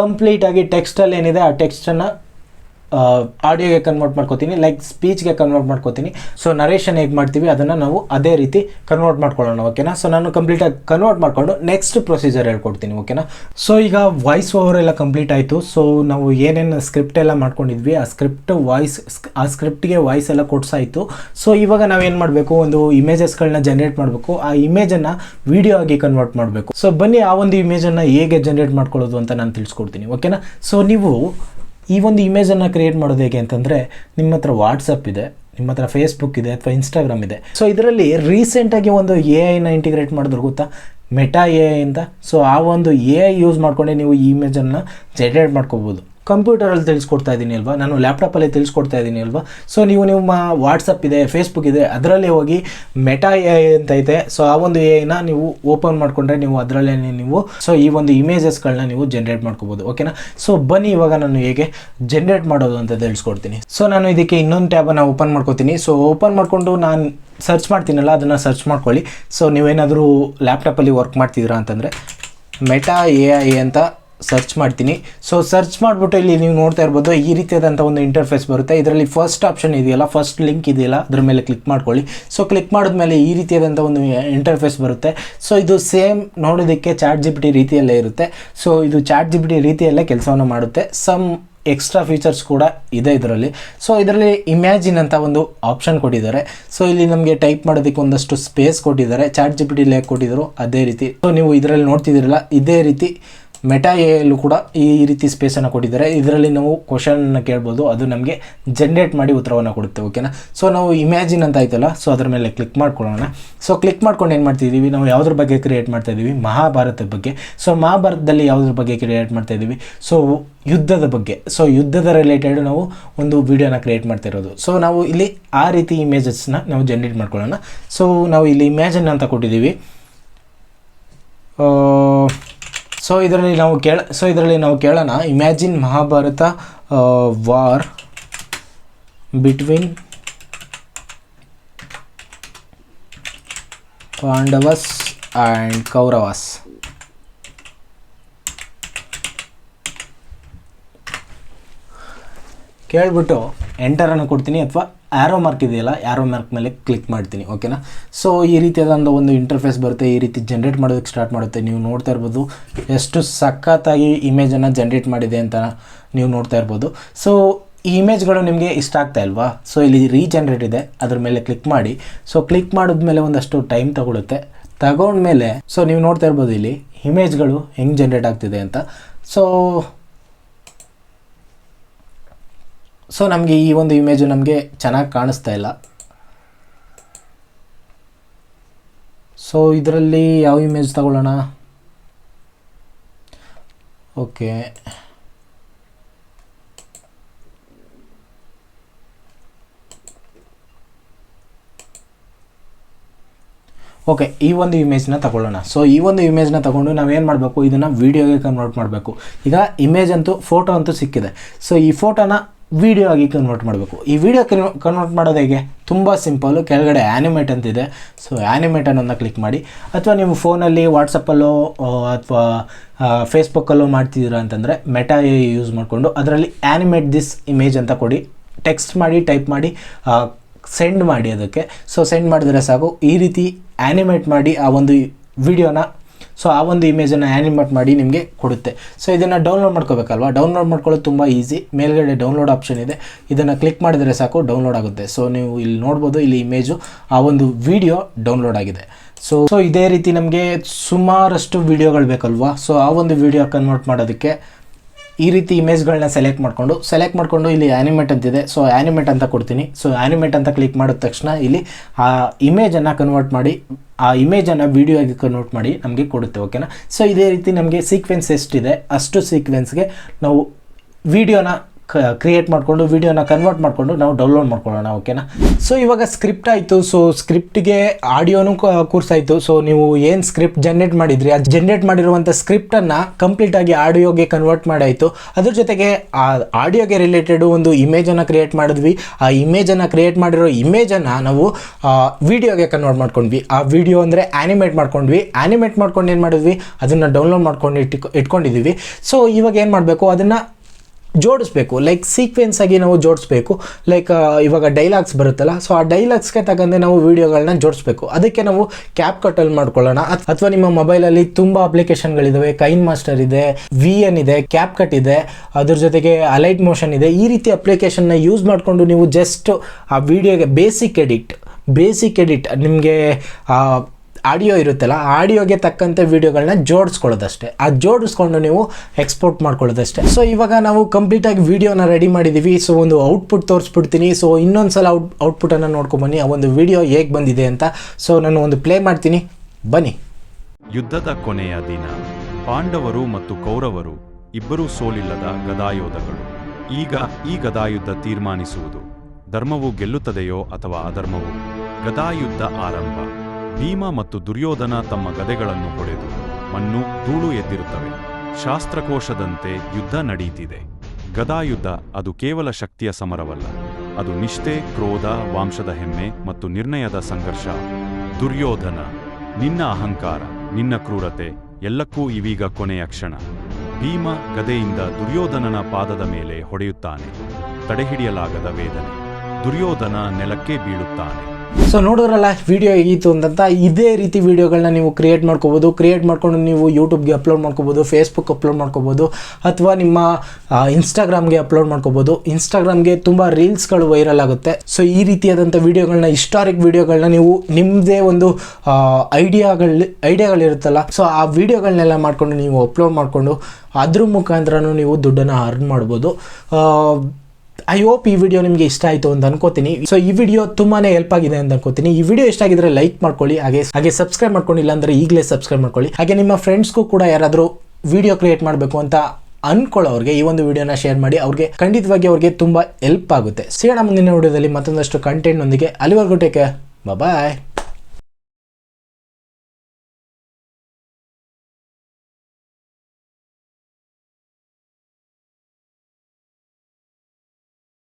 ಕಂಪ್ಲೀಟಾಗಿ ಟೆಕ್ಸ್ಟಲ್ಲಿ ಏನಿದೆ, ಆ ಟೆಕ್ಸ್ಟನ್ನು ಆಡಿಯೋಗೆ ಕನ್ವರ್ಟ್ ಮಾಡ್ಕೋತೀನಿ ಲೈಕ್ ಸ್ಪೀಚ್ಗೆ ಕನ್ವರ್ಟ್ ಮಾಡ್ಕೋತೀನಿ. ಸೊ ನರೇಷನ್ ಹೇಗೆ ಮಾಡ್ತೀವಿ, ಅದನ್ನು ನಾವು ಅದೇ ರೀತಿ ಕನ್ವರ್ಟ್ ಮಾಡ್ಕೊಳ್ಳೋಣ ಓಕೆನಾ ಸೊ ನಾನು ಕಂಪ್ಲೀಟಾಗಿ ಕನ್ವರ್ಟ್ ಮಾಡಿಕೊಂಡು ನೆಕ್ಸ್ಟ್ ಪ್ರೊಸೀಜರ್ ಹೇಳ್ಕೊಡ್ತೀನಿ ಓಕೆನಾ ಸೊ ಈಗ ವಾಯ್ಸ್ ಓವರ್ ಎಲ್ಲ ಕಂಪ್ಲೀಟ್ ಆಯಿತು. ಸೊ ನಾವು ಏನೇನು ಸ್ಕ್ರಿಪ್ಟ್ ಎಲ್ಲ ಮಾಡ್ಕೊಂಡಿದ್ವಿ, ಆ ಸ್ಕ್ರಿಪ್ಟ್ ವಾಯ್ಸ್ ಆ ಸ್ಕ್ರಿಪ್ಟ್ಗೆ ವಾಯ್ಸ್ ಎಲ್ಲ ಕೊಡ್ಸಾಯಿತು ಸೊ ಇವಾಗ ನಾವೇನು ಮಾಡಬೇಕು, ಒಂದು ಇಮೇಜಸ್ಗಳನ್ನ ಜನ್ರೇಟ್ ಮಾಡಬೇಕು. ಆ ಇಮೇಜನ್ನು ವಿಡಿಯೋ ಆಗಿ ಕನ್ವರ್ಟ್ ಮಾಡಬೇಕು. ಸೊ ಬನ್ನಿ, ಆ ಒಂದು ಇಮೇಜನ್ನು ಹೇಗೆ ಜನ್ರೇಟ್ ಮಾಡ್ಕೊಳ್ಳೋದು ಅಂತ ನಾನು ತಿಳಿಸ್ಕೊಡ್ತೀನಿ ಓಕೆನಾ ಸೊ ನೀವು ಈ ಒಂದು ಇಮೇಜನ್ನು ಕ್ರಿಯೇಟ್ ಮಾಡೋದು ಹೇಗೆ ಅಂತಂದರೆ ನಿಮ್ಮ ಹತ್ರ ವಾಟ್ಸಪ್ ಇದೆ, ನಿಮ್ಮ ಹತ್ರ ಫೇಸ್ಬುಕ್ ಇದೆ ಅಥವಾ ಇನ್ಸ್ಟಾಗ್ರಾಮ್ ಇದೆ. ಸೊ ಇದರಲ್ಲಿ ರೀಸೆಂಟಾಗಿ ಒಂದು ಎ ಐನ ಇಂಟಿಗ್ರೇಟ್ ಮಾಡಿದ್ರು ಗೊತ್ತಾ? ಮೆಟಾ ಎ ಐ ಅಂತ ಸೊ ಆ ಒಂದು ಎ ಐ ಯೂಸ್ ಮಾಡ್ಕೊಂಡೆ ನೀವು ಈ ಇಮೇಜನ್ನು ಜನ್ರೇಟ್ ಮಾಡ್ಕೋಬೋದು. ಕಂಪ್ಯೂಟರಲ್ಲಿ ತಿಳಿಸ್ಕೊಡ್ತಾ ಇದ್ದೀನಿ ಅಲ್ವಾ? ನಾನು ಲ್ಯಾಪ್ಟಾಪಲ್ಲಿ ತಿಳಿಸ್ಕೊಡ್ತಾ ಇದ್ದೀನಿ ಅಲ್ವಾ? ಸೊ ನೀವು ನಿಮ್ಮ ವಾಟ್ಸಪ್ ಇದೆ ಫೇಸ್ಬುಕ್ ಇದೆ, ಅದರಲ್ಲಿ ಹೋಗಿ ಮೆಟಾ ಎ ಅಂತ ಐತೆ. ಸೊ ಆ ಒಂದು ಎ ಐನ ನೀವು ಓಪನ್ ಮಾಡಿಕೊಂಡ್ರೆ ನೀವು ಅದರಲ್ಲೇ ನೀವು ಸೊ ಈ ಒಂದು ಇಮೇಜಸ್ಗಳನ್ನ ನೀವು ಜನ್ರೇಟ್ ಮಾಡ್ಕೋಬೋದು. ಓಕೆನಾ ಸೊ ಬನ್ನಿ ಇವಾಗ ನಾನು ಹೇಗೆ ಜನ್ರೇಟ್ ಮಾಡೋದು ಅಂತ ತಿಳಿಸ್ಕೊಡ್ತೀನಿ. ಸೊ ನಾನು ಇದಕ್ಕೆ ಇನ್ನೊಂದು ಟ್ಯಾಬನ್ನು ಓಪನ್ ಮಾಡ್ಕೋತೀನಿ. ಸೊ ಓಪನ್ ಮಾಡಿಕೊಂಡು ನಾನು ಸರ್ಚ್ ಮಾಡ್ತೀನಲ್ಲ, ಅದನ್ನು ಸರ್ಚ್ ಮಾಡ್ಕೊಳ್ಳಿ. ಸೊ ನೀವೇನಾದರೂ ಲ್ಯಾಪ್ಟಾಪಲ್ಲಿ ವರ್ಕ್ ಮಾಡ್ತಿದ್ದೀರಾ ಅಂತಂದರೆ ಮೆಟಾ ಎ ಐ ಅಂತ ಸರ್ಚ್ ಮಾಡ್ತೀನಿ. ಸೊ ಸರ್ಚ್ ಮಾಡಿಬಿಟ್ಟು ಇಲ್ಲಿ ನೀವು ನೋಡ್ತಾ ಇರ್ಬೋದು, ಈ ರೀತಿಯಾದಂಥ ಒಂದು ಇಂಟರ್ಫೇಸ್ ಬರುತ್ತೆ. ಇದರಲ್ಲಿ ಫಸ್ಟ್ ಆಪ್ಷನ್ ಇದೆಯಲ್ಲ ಫಸ್ಟ್ ಲಿಂಕ್ ಇದೆಯಲ್ಲ, ಅದ್ರ ಮೇಲೆ ಕ್ಲಿಕ್ ಮಾಡ್ಕೊಳ್ಳಿ. ಸೊ ಕ್ಲಿಕ್ ಮಾಡಿದ್ಮೇಲೆ ಈ ರೀತಿಯಾದಂಥ ಒಂದು ಇಂಟರ್ಫೇಸ್ ಬರುತ್ತೆ. ಸೊ ಇದು ಸೇಮ್ ನೋಡೋದಕ್ಕೆ ಚಾಟ್ ಜಿ ಪಿ ರೀತಿಯಲ್ಲೇ ಇರುತ್ತೆ. ಸೊ ಇದು ಚಾಟ್ ಜಿ ಪಿ ರೀತಿಯಲ್ಲೇ ಕೆಲಸವನ್ನು ಮಾಡುತ್ತೆ. ಸಮ್ ಎಕ್ಸ್ಟ್ರಾ ಫೀಚರ್ಸ್ ಕೂಡ ಇದೆ ಇದರಲ್ಲಿ. ಸೊ ಇದರಲ್ಲಿ ಇಮ್ಯಾಜಿನ್ ಅಂತ ಒಂದು ಆಪ್ಷನ್ ಕೊಟ್ಟಿದ್ದಾರೆ. ಸೊ ಇಲ್ಲಿ ನಮಗೆ ಟೈಪ್ ಮಾಡೋದಕ್ಕೆ ಒಂದಷ್ಟು ಸ್ಪೇಸ್ ಕೊಟ್ಟಿದ್ದಾರೆ. ಚಾಟ್ ಜಿ ಪಿ ಲೇಕ್ ಕೊಟ್ಟಿದ್ರು, ಅದೇ ರೀತಿ. ಸೊ ನೀವು ಇದರಲ್ಲಿ ನೋಡ್ತಿದ್ದೀರಲ್ಲ, ಇದೇ ರೀತಿ ಮೆಟಾ ಎಯಲ್ಲೂ ಕೂಡ ಈ ರೀತಿ ಸ್ಪೇಸನ್ನು ಕೊಟ್ಟಿದ್ದಾರೆ. ಇದರಲ್ಲಿ ನಾವು ಕ್ವಶನ್ನ ಕೇಳ್ಬೋದು. ಅದು ನಮಗೆ ಜನ್ರೇಟ್ ಮಾಡಿ ಉತ್ತರವನ್ನು ಕೊಡುತ್ತೆ ಓಕೆನಾ ಸೊ ನಾವು ಇಮ್ಯಾಜಿನ್ ಅಂತ ಆಯ್ತಲ್ಲ ಸೊ ಅದ್ರ ಮೇಲೆ ಕ್ಲಿಕ್ ಮಾಡ್ಕೊಳ್ಳೋಣ. ಸೊ ಕ್ಲಿಕ್ ಮಾಡ್ಕೊಂಡು ಏನು ಮಾಡ್ತಿದ್ದೀವಿ ನಾವು ಯಾವುದ್ರ ಬಗ್ಗೆ ಕ್ರಿಯೇಟ್ ಮಾಡ್ತಾ ಇದ್ದೀವಿ? ಮಹಾಭಾರತದ ಬಗ್ಗೆ. ಸೊ ಮಹಾಭಾರತದಲ್ಲಿ ಯಾವುದ್ರ ಬಗ್ಗೆ ಕ್ರಿಯೇಟ್ ಮಾಡ್ತಾ ಇದ್ದೀವಿ? ಸೊ ಯುದ್ಧದ ಬಗ್ಗೆ. ಸೊ ಯುದ್ಧದ ರಿಲೇಟೆಡ್ ನಾವು ಒಂದು ವಿಡಿಯೋನ ಕ್ರಿಯೇಟ್ ಮಾಡ್ತಾ ಇರೋದು. ಸೊ ನಾವು ಇಲ್ಲಿ ಆ ರೀತಿ ಇಮೇಜಸ್ನ ನಾವು ಜನ್ರೇಟ್ ಮಾಡ್ಕೊಳ್ಳೋಣ. ಸೊ ನಾವು ಇಲ್ಲಿ ಇಮ್ಯಾಜಿನ್ ಅಂತ ಕೊಟ್ಟಿದ್ದೀವಿ. ಸೊ ಇದರಲ್ಲಿ ನಾವು ಕೇಳ ಸೊ ಇದರಲ್ಲಿ ನಾವು ಕೇಳೋಣ. Imagine Mahabharata war between Pandavas and Kauravas. ಕೇಳಿಬಿಟ್ಟು ಎಂಟರನ್ನು ಕೊಡ್ತೀನಿ ಅಥವಾ ಆ್ಯರೋ ಮಾರ್ಕ್ ಇದೆಯಲ್ಲ ಆ್ಯರೋ ಮಾರ್ಕ್ ಮೇಲೆ ಕ್ಲಿಕ್ ಮಾಡ್ತೀನಿ ಓಕೆನಾ ಸೊ ಈ ರೀತಿಯಾದ ಒಂದು ಇಂಟರ್ಫೇಸ್ ಬರುತ್ತೆ, ಈ ರೀತಿ ಜನ್ರೇಟ್ ಮಾಡೋದಕ್ಕೆ ಸ್ಟಾರ್ಟ್ ಮಾಡುತ್ತೆ. ನೀವು ನೋಡ್ತಾ ಇರ್ಬೋದು, ಎಷ್ಟು ಸಖತ್ತಾಗಿ ಇಮೇಜನ್ನು ಜನ್ರೇಟ್ ಮಾಡಿದೆ ಅಂತ ನೀವು ನೋಡ್ತಾ ಇರ್ಬೋದು. ಸೊ ಈ ಇಮೇಜ್ಗಳು ನಿಮಗೆ ಇಷ್ಟ ಆಗ್ತಾ ಇಲ್ವಾ? ಸೊ ಇಲ್ಲಿ ರೀಜನ್ರೇಟ್ ಇದೆ, ಅದ್ರ ಮೇಲೆ ಕ್ಲಿಕ್ ಮಾಡಿ. ಸೊ ಕ್ಲಿಕ್ ಮಾಡಿದ್ಮೇಲೆ ಒಂದಷ್ಟು ಟೈಮ್ ತಗೊಳುತ್ತೆ. ತಗೊಂಡ್ಮೇಲೆ ಸೊ ನೀವು ನೋಡ್ತಾ ಇರ್ಬೋದು ಇಲ್ಲಿ ಇಮೇಜ್ಗಳು ಹೆಂಗೆ ಜನ್ರೇಟ್ ಆಗ್ತಿದೆ ಅಂತ. ಸೊ ಸೊ ನಮಗೆ ಈ ಒಂದು ಇಮೇಜು ನಮಗೆ ಚೆನ್ನಾಗಿ ಕಾಣಿಸ್ತಾ ಇಲ್ಲ. ಸೊ ಇದರಲ್ಲಿ ಯಾವ ಇಮೇಜ್ ತಗೊಳ್ಳೋಣ? ಓಕೆ ಓಕೆ ಈ ಒಂದು ಇಮೇಜ್ನ ತಗೊಳ್ಳೋಣ. ಸೊ ಈ ಒಂದು ಇಮೇಜ್ನ ತಗೊಂಡು ನಾವೇನು ಮಾಡಬೇಕು? ಇದನ್ನು ವೀಡಿಯೋಗೆ ಕನ್ವರ್ಟ್ ಮಾಡಬೇಕು. ಈಗ ಇಮೇಜ್ ಅಂತೂ ಫೋಟೋ ಅಂತೂ ಸಿಕ್ಕಿದೆ. ಸೊ ಈ ಫೋಟೋನ ವಿಡಿಯೋ ಆಗಿ ಕನ್ವರ್ಟ್ ಮಾಡಬೇಕು. ಈ ವಿಡಿಯೋ ಕನ್ವರ್ಟ್ ಮಾಡೋದು ಹೇಗೆ? ತುಂಬ ಸಿಂಪಲ್ಲು ಕೆಳಗಡೆ ಆ್ಯನಿಮೇಟ್ ಅಂತಿದೆ ಸೊ ಆ್ಯನಿಮೇಟ್ ಅನ್ನೋದನ್ನ ಕ್ಲಿಕ್ ಮಾಡಿ. ಅಥವಾ ನೀವು ಫೋನಲ್ಲಿ ವಾಟ್ಸಪ್ಪಲ್ಲೋ ಅಥವಾ ಫೇಸ್ಬುಕ್ಕಲ್ಲೋ ಮಾಡ್ತಿದ್ದೀರಾ ಅಂತಂದರೆ ಮೆಟಾ ಯೂಸ್ ಮಾಡಿಕೊಂಡು ಅದರಲ್ಲಿ ಆ್ಯನಿಮೇಟ್ ದಿಸ್ ಇಮೇಜ್ ಅಂತ ಕೊಡಿ. ಟೆಕ್ಸ್ಟ್ ಮಾಡಿ ಟೈಪ್ ಮಾಡಿ ಸೆಂಡ್ ಮಾಡಿ ಅದಕ್ಕೆ. ಸೊ ಸೆಂಡ್ ಮಾಡಿದ್ರೆ ಸಾಕು. ಈ ರೀತಿ ಆ್ಯನಿಮೇಟ್ ಮಾಡಿ ಆ ಒಂದು ವಿಡಿಯೋನ ಸೊ ಆ ಒಂದು ಇಮೇಜನ್ನು ಆ್ಯನಿಮೇಟ್ ಮಾಡಿ ನಿಮಗೆ ಕೊಡುತ್ತೆ. ಸೊ ಇದನ್ನು ಡೌನ್ಲೋಡ್ ಮಾಡ್ಕೋಬೇಕಲ್ವಾ? ಡೌನ್ಲೋಡ್ ಮಾಡ್ಕೊಳ್ಳೋದು ತುಂಬ ಈಸಿ ಮೇಲ್ಗಡೆ ಡೌನ್ಲೋಡ್ ಆಪ್ಷನ್ ಇದೆ. ಇದನ್ನು ಕ್ಲಿಕ್ ಮಾಡಿದರೆ ಸಾಕು ಡೌನ್ಲೋಡ್ ಆಗುತ್ತೆ. ಸೊ ನೀವು ಇಲ್ಲಿ ನೋಡ್ಬೋದು, ಇಲ್ಲಿ ಇಮೇಜು ಆ ಒಂದು ವಿಡಿಯೋ ಡೌನ್ಲೋಡ್ ಆಗಿದೆ. ಸೊ ಸೊ ಇದೇ ರೀತಿ ನಮಗೆ ಸುಮಾರಷ್ಟು ವಿಡಿಯೋಗಳು ಬೇಕಲ್ವಾ? ಸೊ ಆ ಒಂದು ವಿಡಿಯೋ ಕನ್ವರ್ಟ್ ಮಾಡೋದಕ್ಕೆ ಈ ರೀತಿ ಇಮೇಜ್ಗಳನ್ನ ಸೆಲೆಕ್ಟ್ ಮಾಡಿಕೊಂಡು ಸೆಲೆಕ್ಟ್ ಮಾಡಿಕೊಂಡು ಇಲ್ಲಿ ಆ್ಯನಿಮೇಟ್ ಅಂತಿದೆ ಸೊ ಆ್ಯನಿಮೇಟ್ ಅಂತ ಕೊಡ್ತೀನಿ. ಸೊ ಆ್ಯನಿಮೇಟ್ ಅಂತ ಕ್ಲಿಕ್ ಮಾಡಿದ ತಕ್ಷಣ ಇಲ್ಲಿ ಆ ಇಮೇಜನ್ನು ಕನ್ವರ್ಟ್ ಮಾಡಿ, ಆ ಇಮೇಜನ್ನು ವಿಡಿಯೋ ಆಗಿ ಕನ್ವರ್ಟ್ ಮಾಡಿ ನಮಗೆ ಕೊಡುತ್ತೆ ಓಕೆನಾ ಸೊ ಇದೇ ರೀತಿ ನಮಗೆ ಸೀಕ್ವೆನ್ಸ್ ಎಷ್ಟಿದೆ, ಅಷ್ಟು ಸೀಕ್ವೆನ್ಸ್ಗೆ ನಾವು ವಿಡಿಯೋನ ಕ್ರಿಯೇಟ್ ಮಾಡಿಕೊಂಡು ವಿಡಿಯೋನ ಕನ್ವರ್ಟ್ ಮಾಡಿಕೊಂಡು ನಾವು ಡೌನ್ಲೋಡ್ ಮಾಡ್ಕೊಳ್ಳೋಣ ಓಕೆನಾ ಸೊ ಇವಾಗ ಸ್ಕ್ರಿಪ್ಟ್ ಆಯಿತು. ಸೊ ಸ್ಕ್ರಿಪ್ಟ್ಗೆ ಆಡಿಯೋನು ಕೂರ್ಸಾಯಿತು ಸೊ ನೀವು ಏನು ಸ್ಕ್ರಿಪ್ಟ್ ಜನ್ರೇಟ್ ಮಾಡಿದ್ರಿ? ಅದು ಜನ್ರೇಟ್ ಮಾಡಿರುವಂಥ ಸ್ಕ್ರಿಪ್ಟನ್ನು ಕಂಪ್ಲೀಟಾಗಿ ಆಡಿಯೋಗೆ ಕನ್ವರ್ಟ್ ಮಾಡಾಯಿತು. ಅದ್ರ ಜೊತೆಗೆ, ಆ ಆಡಿಯೋಗೆ ರಿಲೇಟೆಡ್ ಒಂದು ಇಮೇಜನ್ನು ಕ್ರಿಯೇಟ್ ಮಾಡಿದ್ವಿ. ಆ ಇಮೇಜನ್ನು ಕ್ರಿಯೇಟ್ ಮಾಡಿರೋ ಇಮೇಜನ್ನು ನಾವು ವಿಡಿಯೋಗೆ ಕನ್ವರ್ಟ್ ಮಾಡ್ಕೊಂಡ್ವಿ. ಆ ವಿಡಿಯೋ ಅಂದರೆ ಆ್ಯನಿಮೇಟ್ ಮಾಡ್ಕೊಂಡ್ವಿ. ಆ್ಯನಿಮೇಟ್ ಮಾಡ್ಕೊಂಡು ಏನು ಮಾಡಿದ್ವಿ? ಅದನ್ನು ಡೌನ್ಲೋಡ್ ಮಾಡ್ಕೊಂಡು ಇಟ್ಟು ಇಟ್ಕೊಂಡಿದ್ದೀವಿ ಸೊ ಇವಾಗ ಏನು ಮಾಡಬೇಕು? ಅದನ್ನು ಜೋಡಿಸ್ಬೇಕು. ಲೈಕ್ ಸೀಕ್ವೆನ್ಸ್ ಆಗಿ ನಾವು ಜೋಡಿಸ್ಬೇಕು. ಲೈಕ್ ಇವಾಗ ಡೈಲಾಗ್ಸ್ ಬರುತ್ತಲ್ಲ ಸೊ ಆ ಡೈಲಾಗ್ಸ್ಗೆ ತಗೊಂಡೆ ನಾವು ವೀಡಿಯೋಗಳನ್ನ ಜೋಡಿಸ್ಬೇಕು. ಅದಕ್ಕೆ ನಾವು ಕ್ಯಾಪ್ ಕಟಲ್ಲಿ ಮಾಡ್ಕೊಳ್ಳೋಣ. ಅಥವಾ ನಿಮ್ಮ ಮೊಬೈಲಲ್ಲಿ ತುಂಬ ಅಪ್ಲಿಕೇಶನ್ಗಳಿದ್ದಾವೆ ಕೈನ್ ಮಾಸ್ಟರ್ ಇದೆ ವಿ ಎನ್ ಇದೆ ಕ್ಯಾಪ್ ಕಟ್ ಇದೆ, ಅದ್ರ ಜೊತೆಗೆ ಅಲೈಟ್ ಮೋಷನ್ ಇದೆ. ಈ ರೀತಿ ಅಪ್ಲಿಕೇಶನ್ನ ಯೂಸ್ ಮಾಡಿಕೊಂಡು ನೀವು ಜಸ್ಟ್ ಆ ವಿಡಿಯೋಗೆ ಬೇಸಿಕ್ ಎಡಿಟ್ ಬೇಸಿಕ್ ಎಡಿಟ್ ನಿಮಗೆ ಆಡಿಯೋ ಇರುತ್ತಲ್ಲ ಆಡಿಯೋಗೆ ತಕ್ಕಂತೆ ವಿಡಿಯೋಗಳನ್ನ ಜೋಡಿಸ್ಕೊಳ್ಳೋದಷ್ಟೇ. ಆ ಜೋಡಿಸ್ಕೊಂಡು ನೀವು ಎಕ್ಸ್ಪೋರ್ಟ್ ಮಾಡ್ಕೊಳ್ಳೋದಷ್ಟೇ. ಸೊ ಇವಾಗ ನಾವು ಕಂಪ್ಲೀಟಾಗಿ ವಿಡಿಯೋನ ರೆಡಿ ಮಾಡಿದ್ದೀವಿ ಸೊ ಒಂದು ಔಟ್ಪುಟ್ ತೋರಿಸ್ಬಿಡ್ತೀನಿ. ಸೊ ಇನ್ನೊಂದು ಸಲ ಔಟ್, ಔಟ್ಪುಟನ್ನು ನೋಡ್ಕೊಂಬನ್ನಿ ಆ ಒಂದು ವಿಡಿಯೋ ಹೇಗೆ ಬಂದಿದೆ ಅಂತ. ಸೊ ನಾನು ಒಂದು ಪ್ಲೇ ಮಾಡ್ತೀನಿ. ಬನ್ನಿ. ಯುದ್ಧದ ಕೊನೆಯ ದಿನ. ಪಾಂಡವರು ಮತ್ತು ಕೌರವರು ಇಬ್ಬರೂ ಸೋಲಿಲ್ಲದ ಗದಾಯೋಧಗಳು. ಈಗ ಈ ಗದಾಯುದ್ಧ ತೀರ್ಮಾನಿಸುವುದು. ಧರ್ಮವು ಗೆಲ್ಲುತ್ತದೆಯೋ ಅಥವಾ ಅಧರ್ಮವು? ಗದಾಯುದ್ಧ ಆರಂಭ. ಭೀಮ ಮತ್ತು ದುರ್ಯೋಧನ ತಮ್ಮ ಗದೆಗಳನ್ನು ಹೊಡೆದು ಮಣ್ಣು ಧೂಳು ಎದ್ದಿರುತ್ತವೆ. ಶಾಸ್ತ್ರಕೋಶದಂತೆ ಯುದ್ಧ ನಡೆಯುತ್ತಿದೆ ಗದಾಯುದ್ಧ ಅದು ಕೇವಲ ಶಕ್ತಿಯ ಸಮರವಲ್ಲ. ಅದು ನಿಷ್ಠೆ, ಕ್ರೋಧ, ವಾಂಶದ ಹೆಮ್ಮೆ ಮತ್ತು ನಿರ್ಣಯದ ಸಂಘರ್ಷ. ದುರ್ಯೋಧನ, ನಿನ್ನ ಅಹಂಕಾರ, ನಿನ್ನ ಕ್ರೂರತೆ ಎಲ್ಲಕ್ಕೂ ಇವೀಗ ಕೊನೆಯ ಕ್ಷಣ. ಭೀಮ ಗದೆಯಿಂದ ದುರ್ಯೋಧನನ ಪಾದದ ಮೇಲೆ ಹೊಡೆಯುತ್ತಾನೆ. ತಡೆಹಿಡಿಯಲಾಗದ ವೇದನೆ. ದುರ್ಯೋಧನ ನೆಲಕ್ಕೆ ಬೀಳುತ್ತಾನೆ. ಸೊ ನೋಡಿದ್ರಲ್ಲ ವಿಡಿಯೋ ಹೇಗಿತ್ತು ಅಂತ ಇದೇ ರೀತಿ ವಿಡಿಯೋಗಳನ್ನ ನೀವು ಕ್ರಿಯೇಟ್ ಮಾಡ್ಕೋಬೋದು. ಕ್ರಿಯೇಟ್ ಮಾಡ್ಕೊಂಡು ನೀವು ಯೂಟ್ಯೂಬ್ಗೆ ಅಪ್ಲೋಡ್ ಮಾಡ್ಕೋಬೋದು ಫೇಸ್ಬುಕ್ ಅಪ್ಲೋಡ್ ಮಾಡ್ಕೋಬೋದು, ಅಥವಾ ನಿಮ್ಮ ಇನ್ಸ್ಟಾಗ್ರಾಮ್ಗೆ ಅಪ್ಲೋಡ್ ಮಾಡ್ಕೋಬೋದು. ಇನ್ಸ್ಟಾಗ್ರಾಮ್ಗೆ ತುಂಬ ರೀಲ್ಸ್ಗಳು ವೈರಲ್ ಆಗುತ್ತೆ. ಸೊ ಈ ರೀತಿಯಾದಂಥ ವಿಡಿಯೋಗಳನ್ನ ಹಿಸ್ಟಾರಿಕ್ ವಿಡಿಯೋಗಳನ್ನ ನೀವು ನಿಮ್ಮದೇ ಒಂದು ಐಡಿಯಾಗಳು ಐಡಿಯಾಗಳಿರುತ್ತಲ್ಲ ಸೊ ಆ ವಿಡಿಯೋಗಳನ್ನೆಲ್ಲ ಮಾಡ್ಕೊಂಡು ನೀವು ಅಪ್ಲೋಡ್ ಮಾಡಿಕೊಂಡು, ಅದ್ರ ಮುಖಾಂತರನೂ ನೀವು ದುಡ್ಡನ್ನು ಅರ್ನ್ ಮಾಡ್ಬೋದು. ಐ ಹೋಪ್ ಈ ವಿಡಿಯೋ ನಿಮಗೆ ಇಷ್ಟ ಆಯಿತು ಅಂತ ಅನ್ಕೋತೀನಿ. ಸೊ ಈ ವಿಡಿಯೋ ತುಂಬಾ ಹೆಲ್ಪ್ ಆಗಿದೆ ಅಂತ ಅನ್ಕೋತೀನಿ. ಈ ವಿಡಿಯೋ ಇಷ್ಟ ಆಗಿದ್ರೆ ಲೈಕ್ ಮಾಡ್ಕೊಳ್ಳಿ, ಹಾಗೆ ಹಾಗೆ ಸಬ್ಸ್ಕ್ರೈಬ್ ಮಾಡ್ಕೊಂಡಿಲ್ಲ ಅಂದರೆ ಈಗಲೇ ಸಬ್ಸ್ಕ್ರೈಬ್ ಮಾಡ್ಕೊಳ್ಳಿ. ಹಾಗೆ ನಿಮ್ಮ ಫ್ರೆಂಡ್ಸ್ಗೂ ಕೂಡ ಯಾರಾದರೂ ವಿಡಿಯೋ ಕ್ರಿಯೇಟ್ ಮಾಡಬೇಕು ಅಂತ ಅನ್ಕೊಳ್ಳೋರಿಗೆ ಈ ಒಂದು ವಿಡಿಯೋನ ಶೇರ್ ಮಾಡಿ. ಅವ್ರಿಗೆ ಖಂಡಿತವಾಗಿ ಅವ್ರಿಗೆ ತುಂಬ ಹೆಲ್ಪ್ ಆಗುತ್ತೆ. ಸಿಗೋಣ ಮುಂದಿನ ವಿಡಿಯೋದಲ್ಲಿ ಮತ್ತೊಂದಷ್ಟು ಕಂಟೆಂಟ್ನೊಂದಿಗೆ ಅಲ್ಲಿವರೆಗೂ ಟೇಕ್ ಬಾಯ್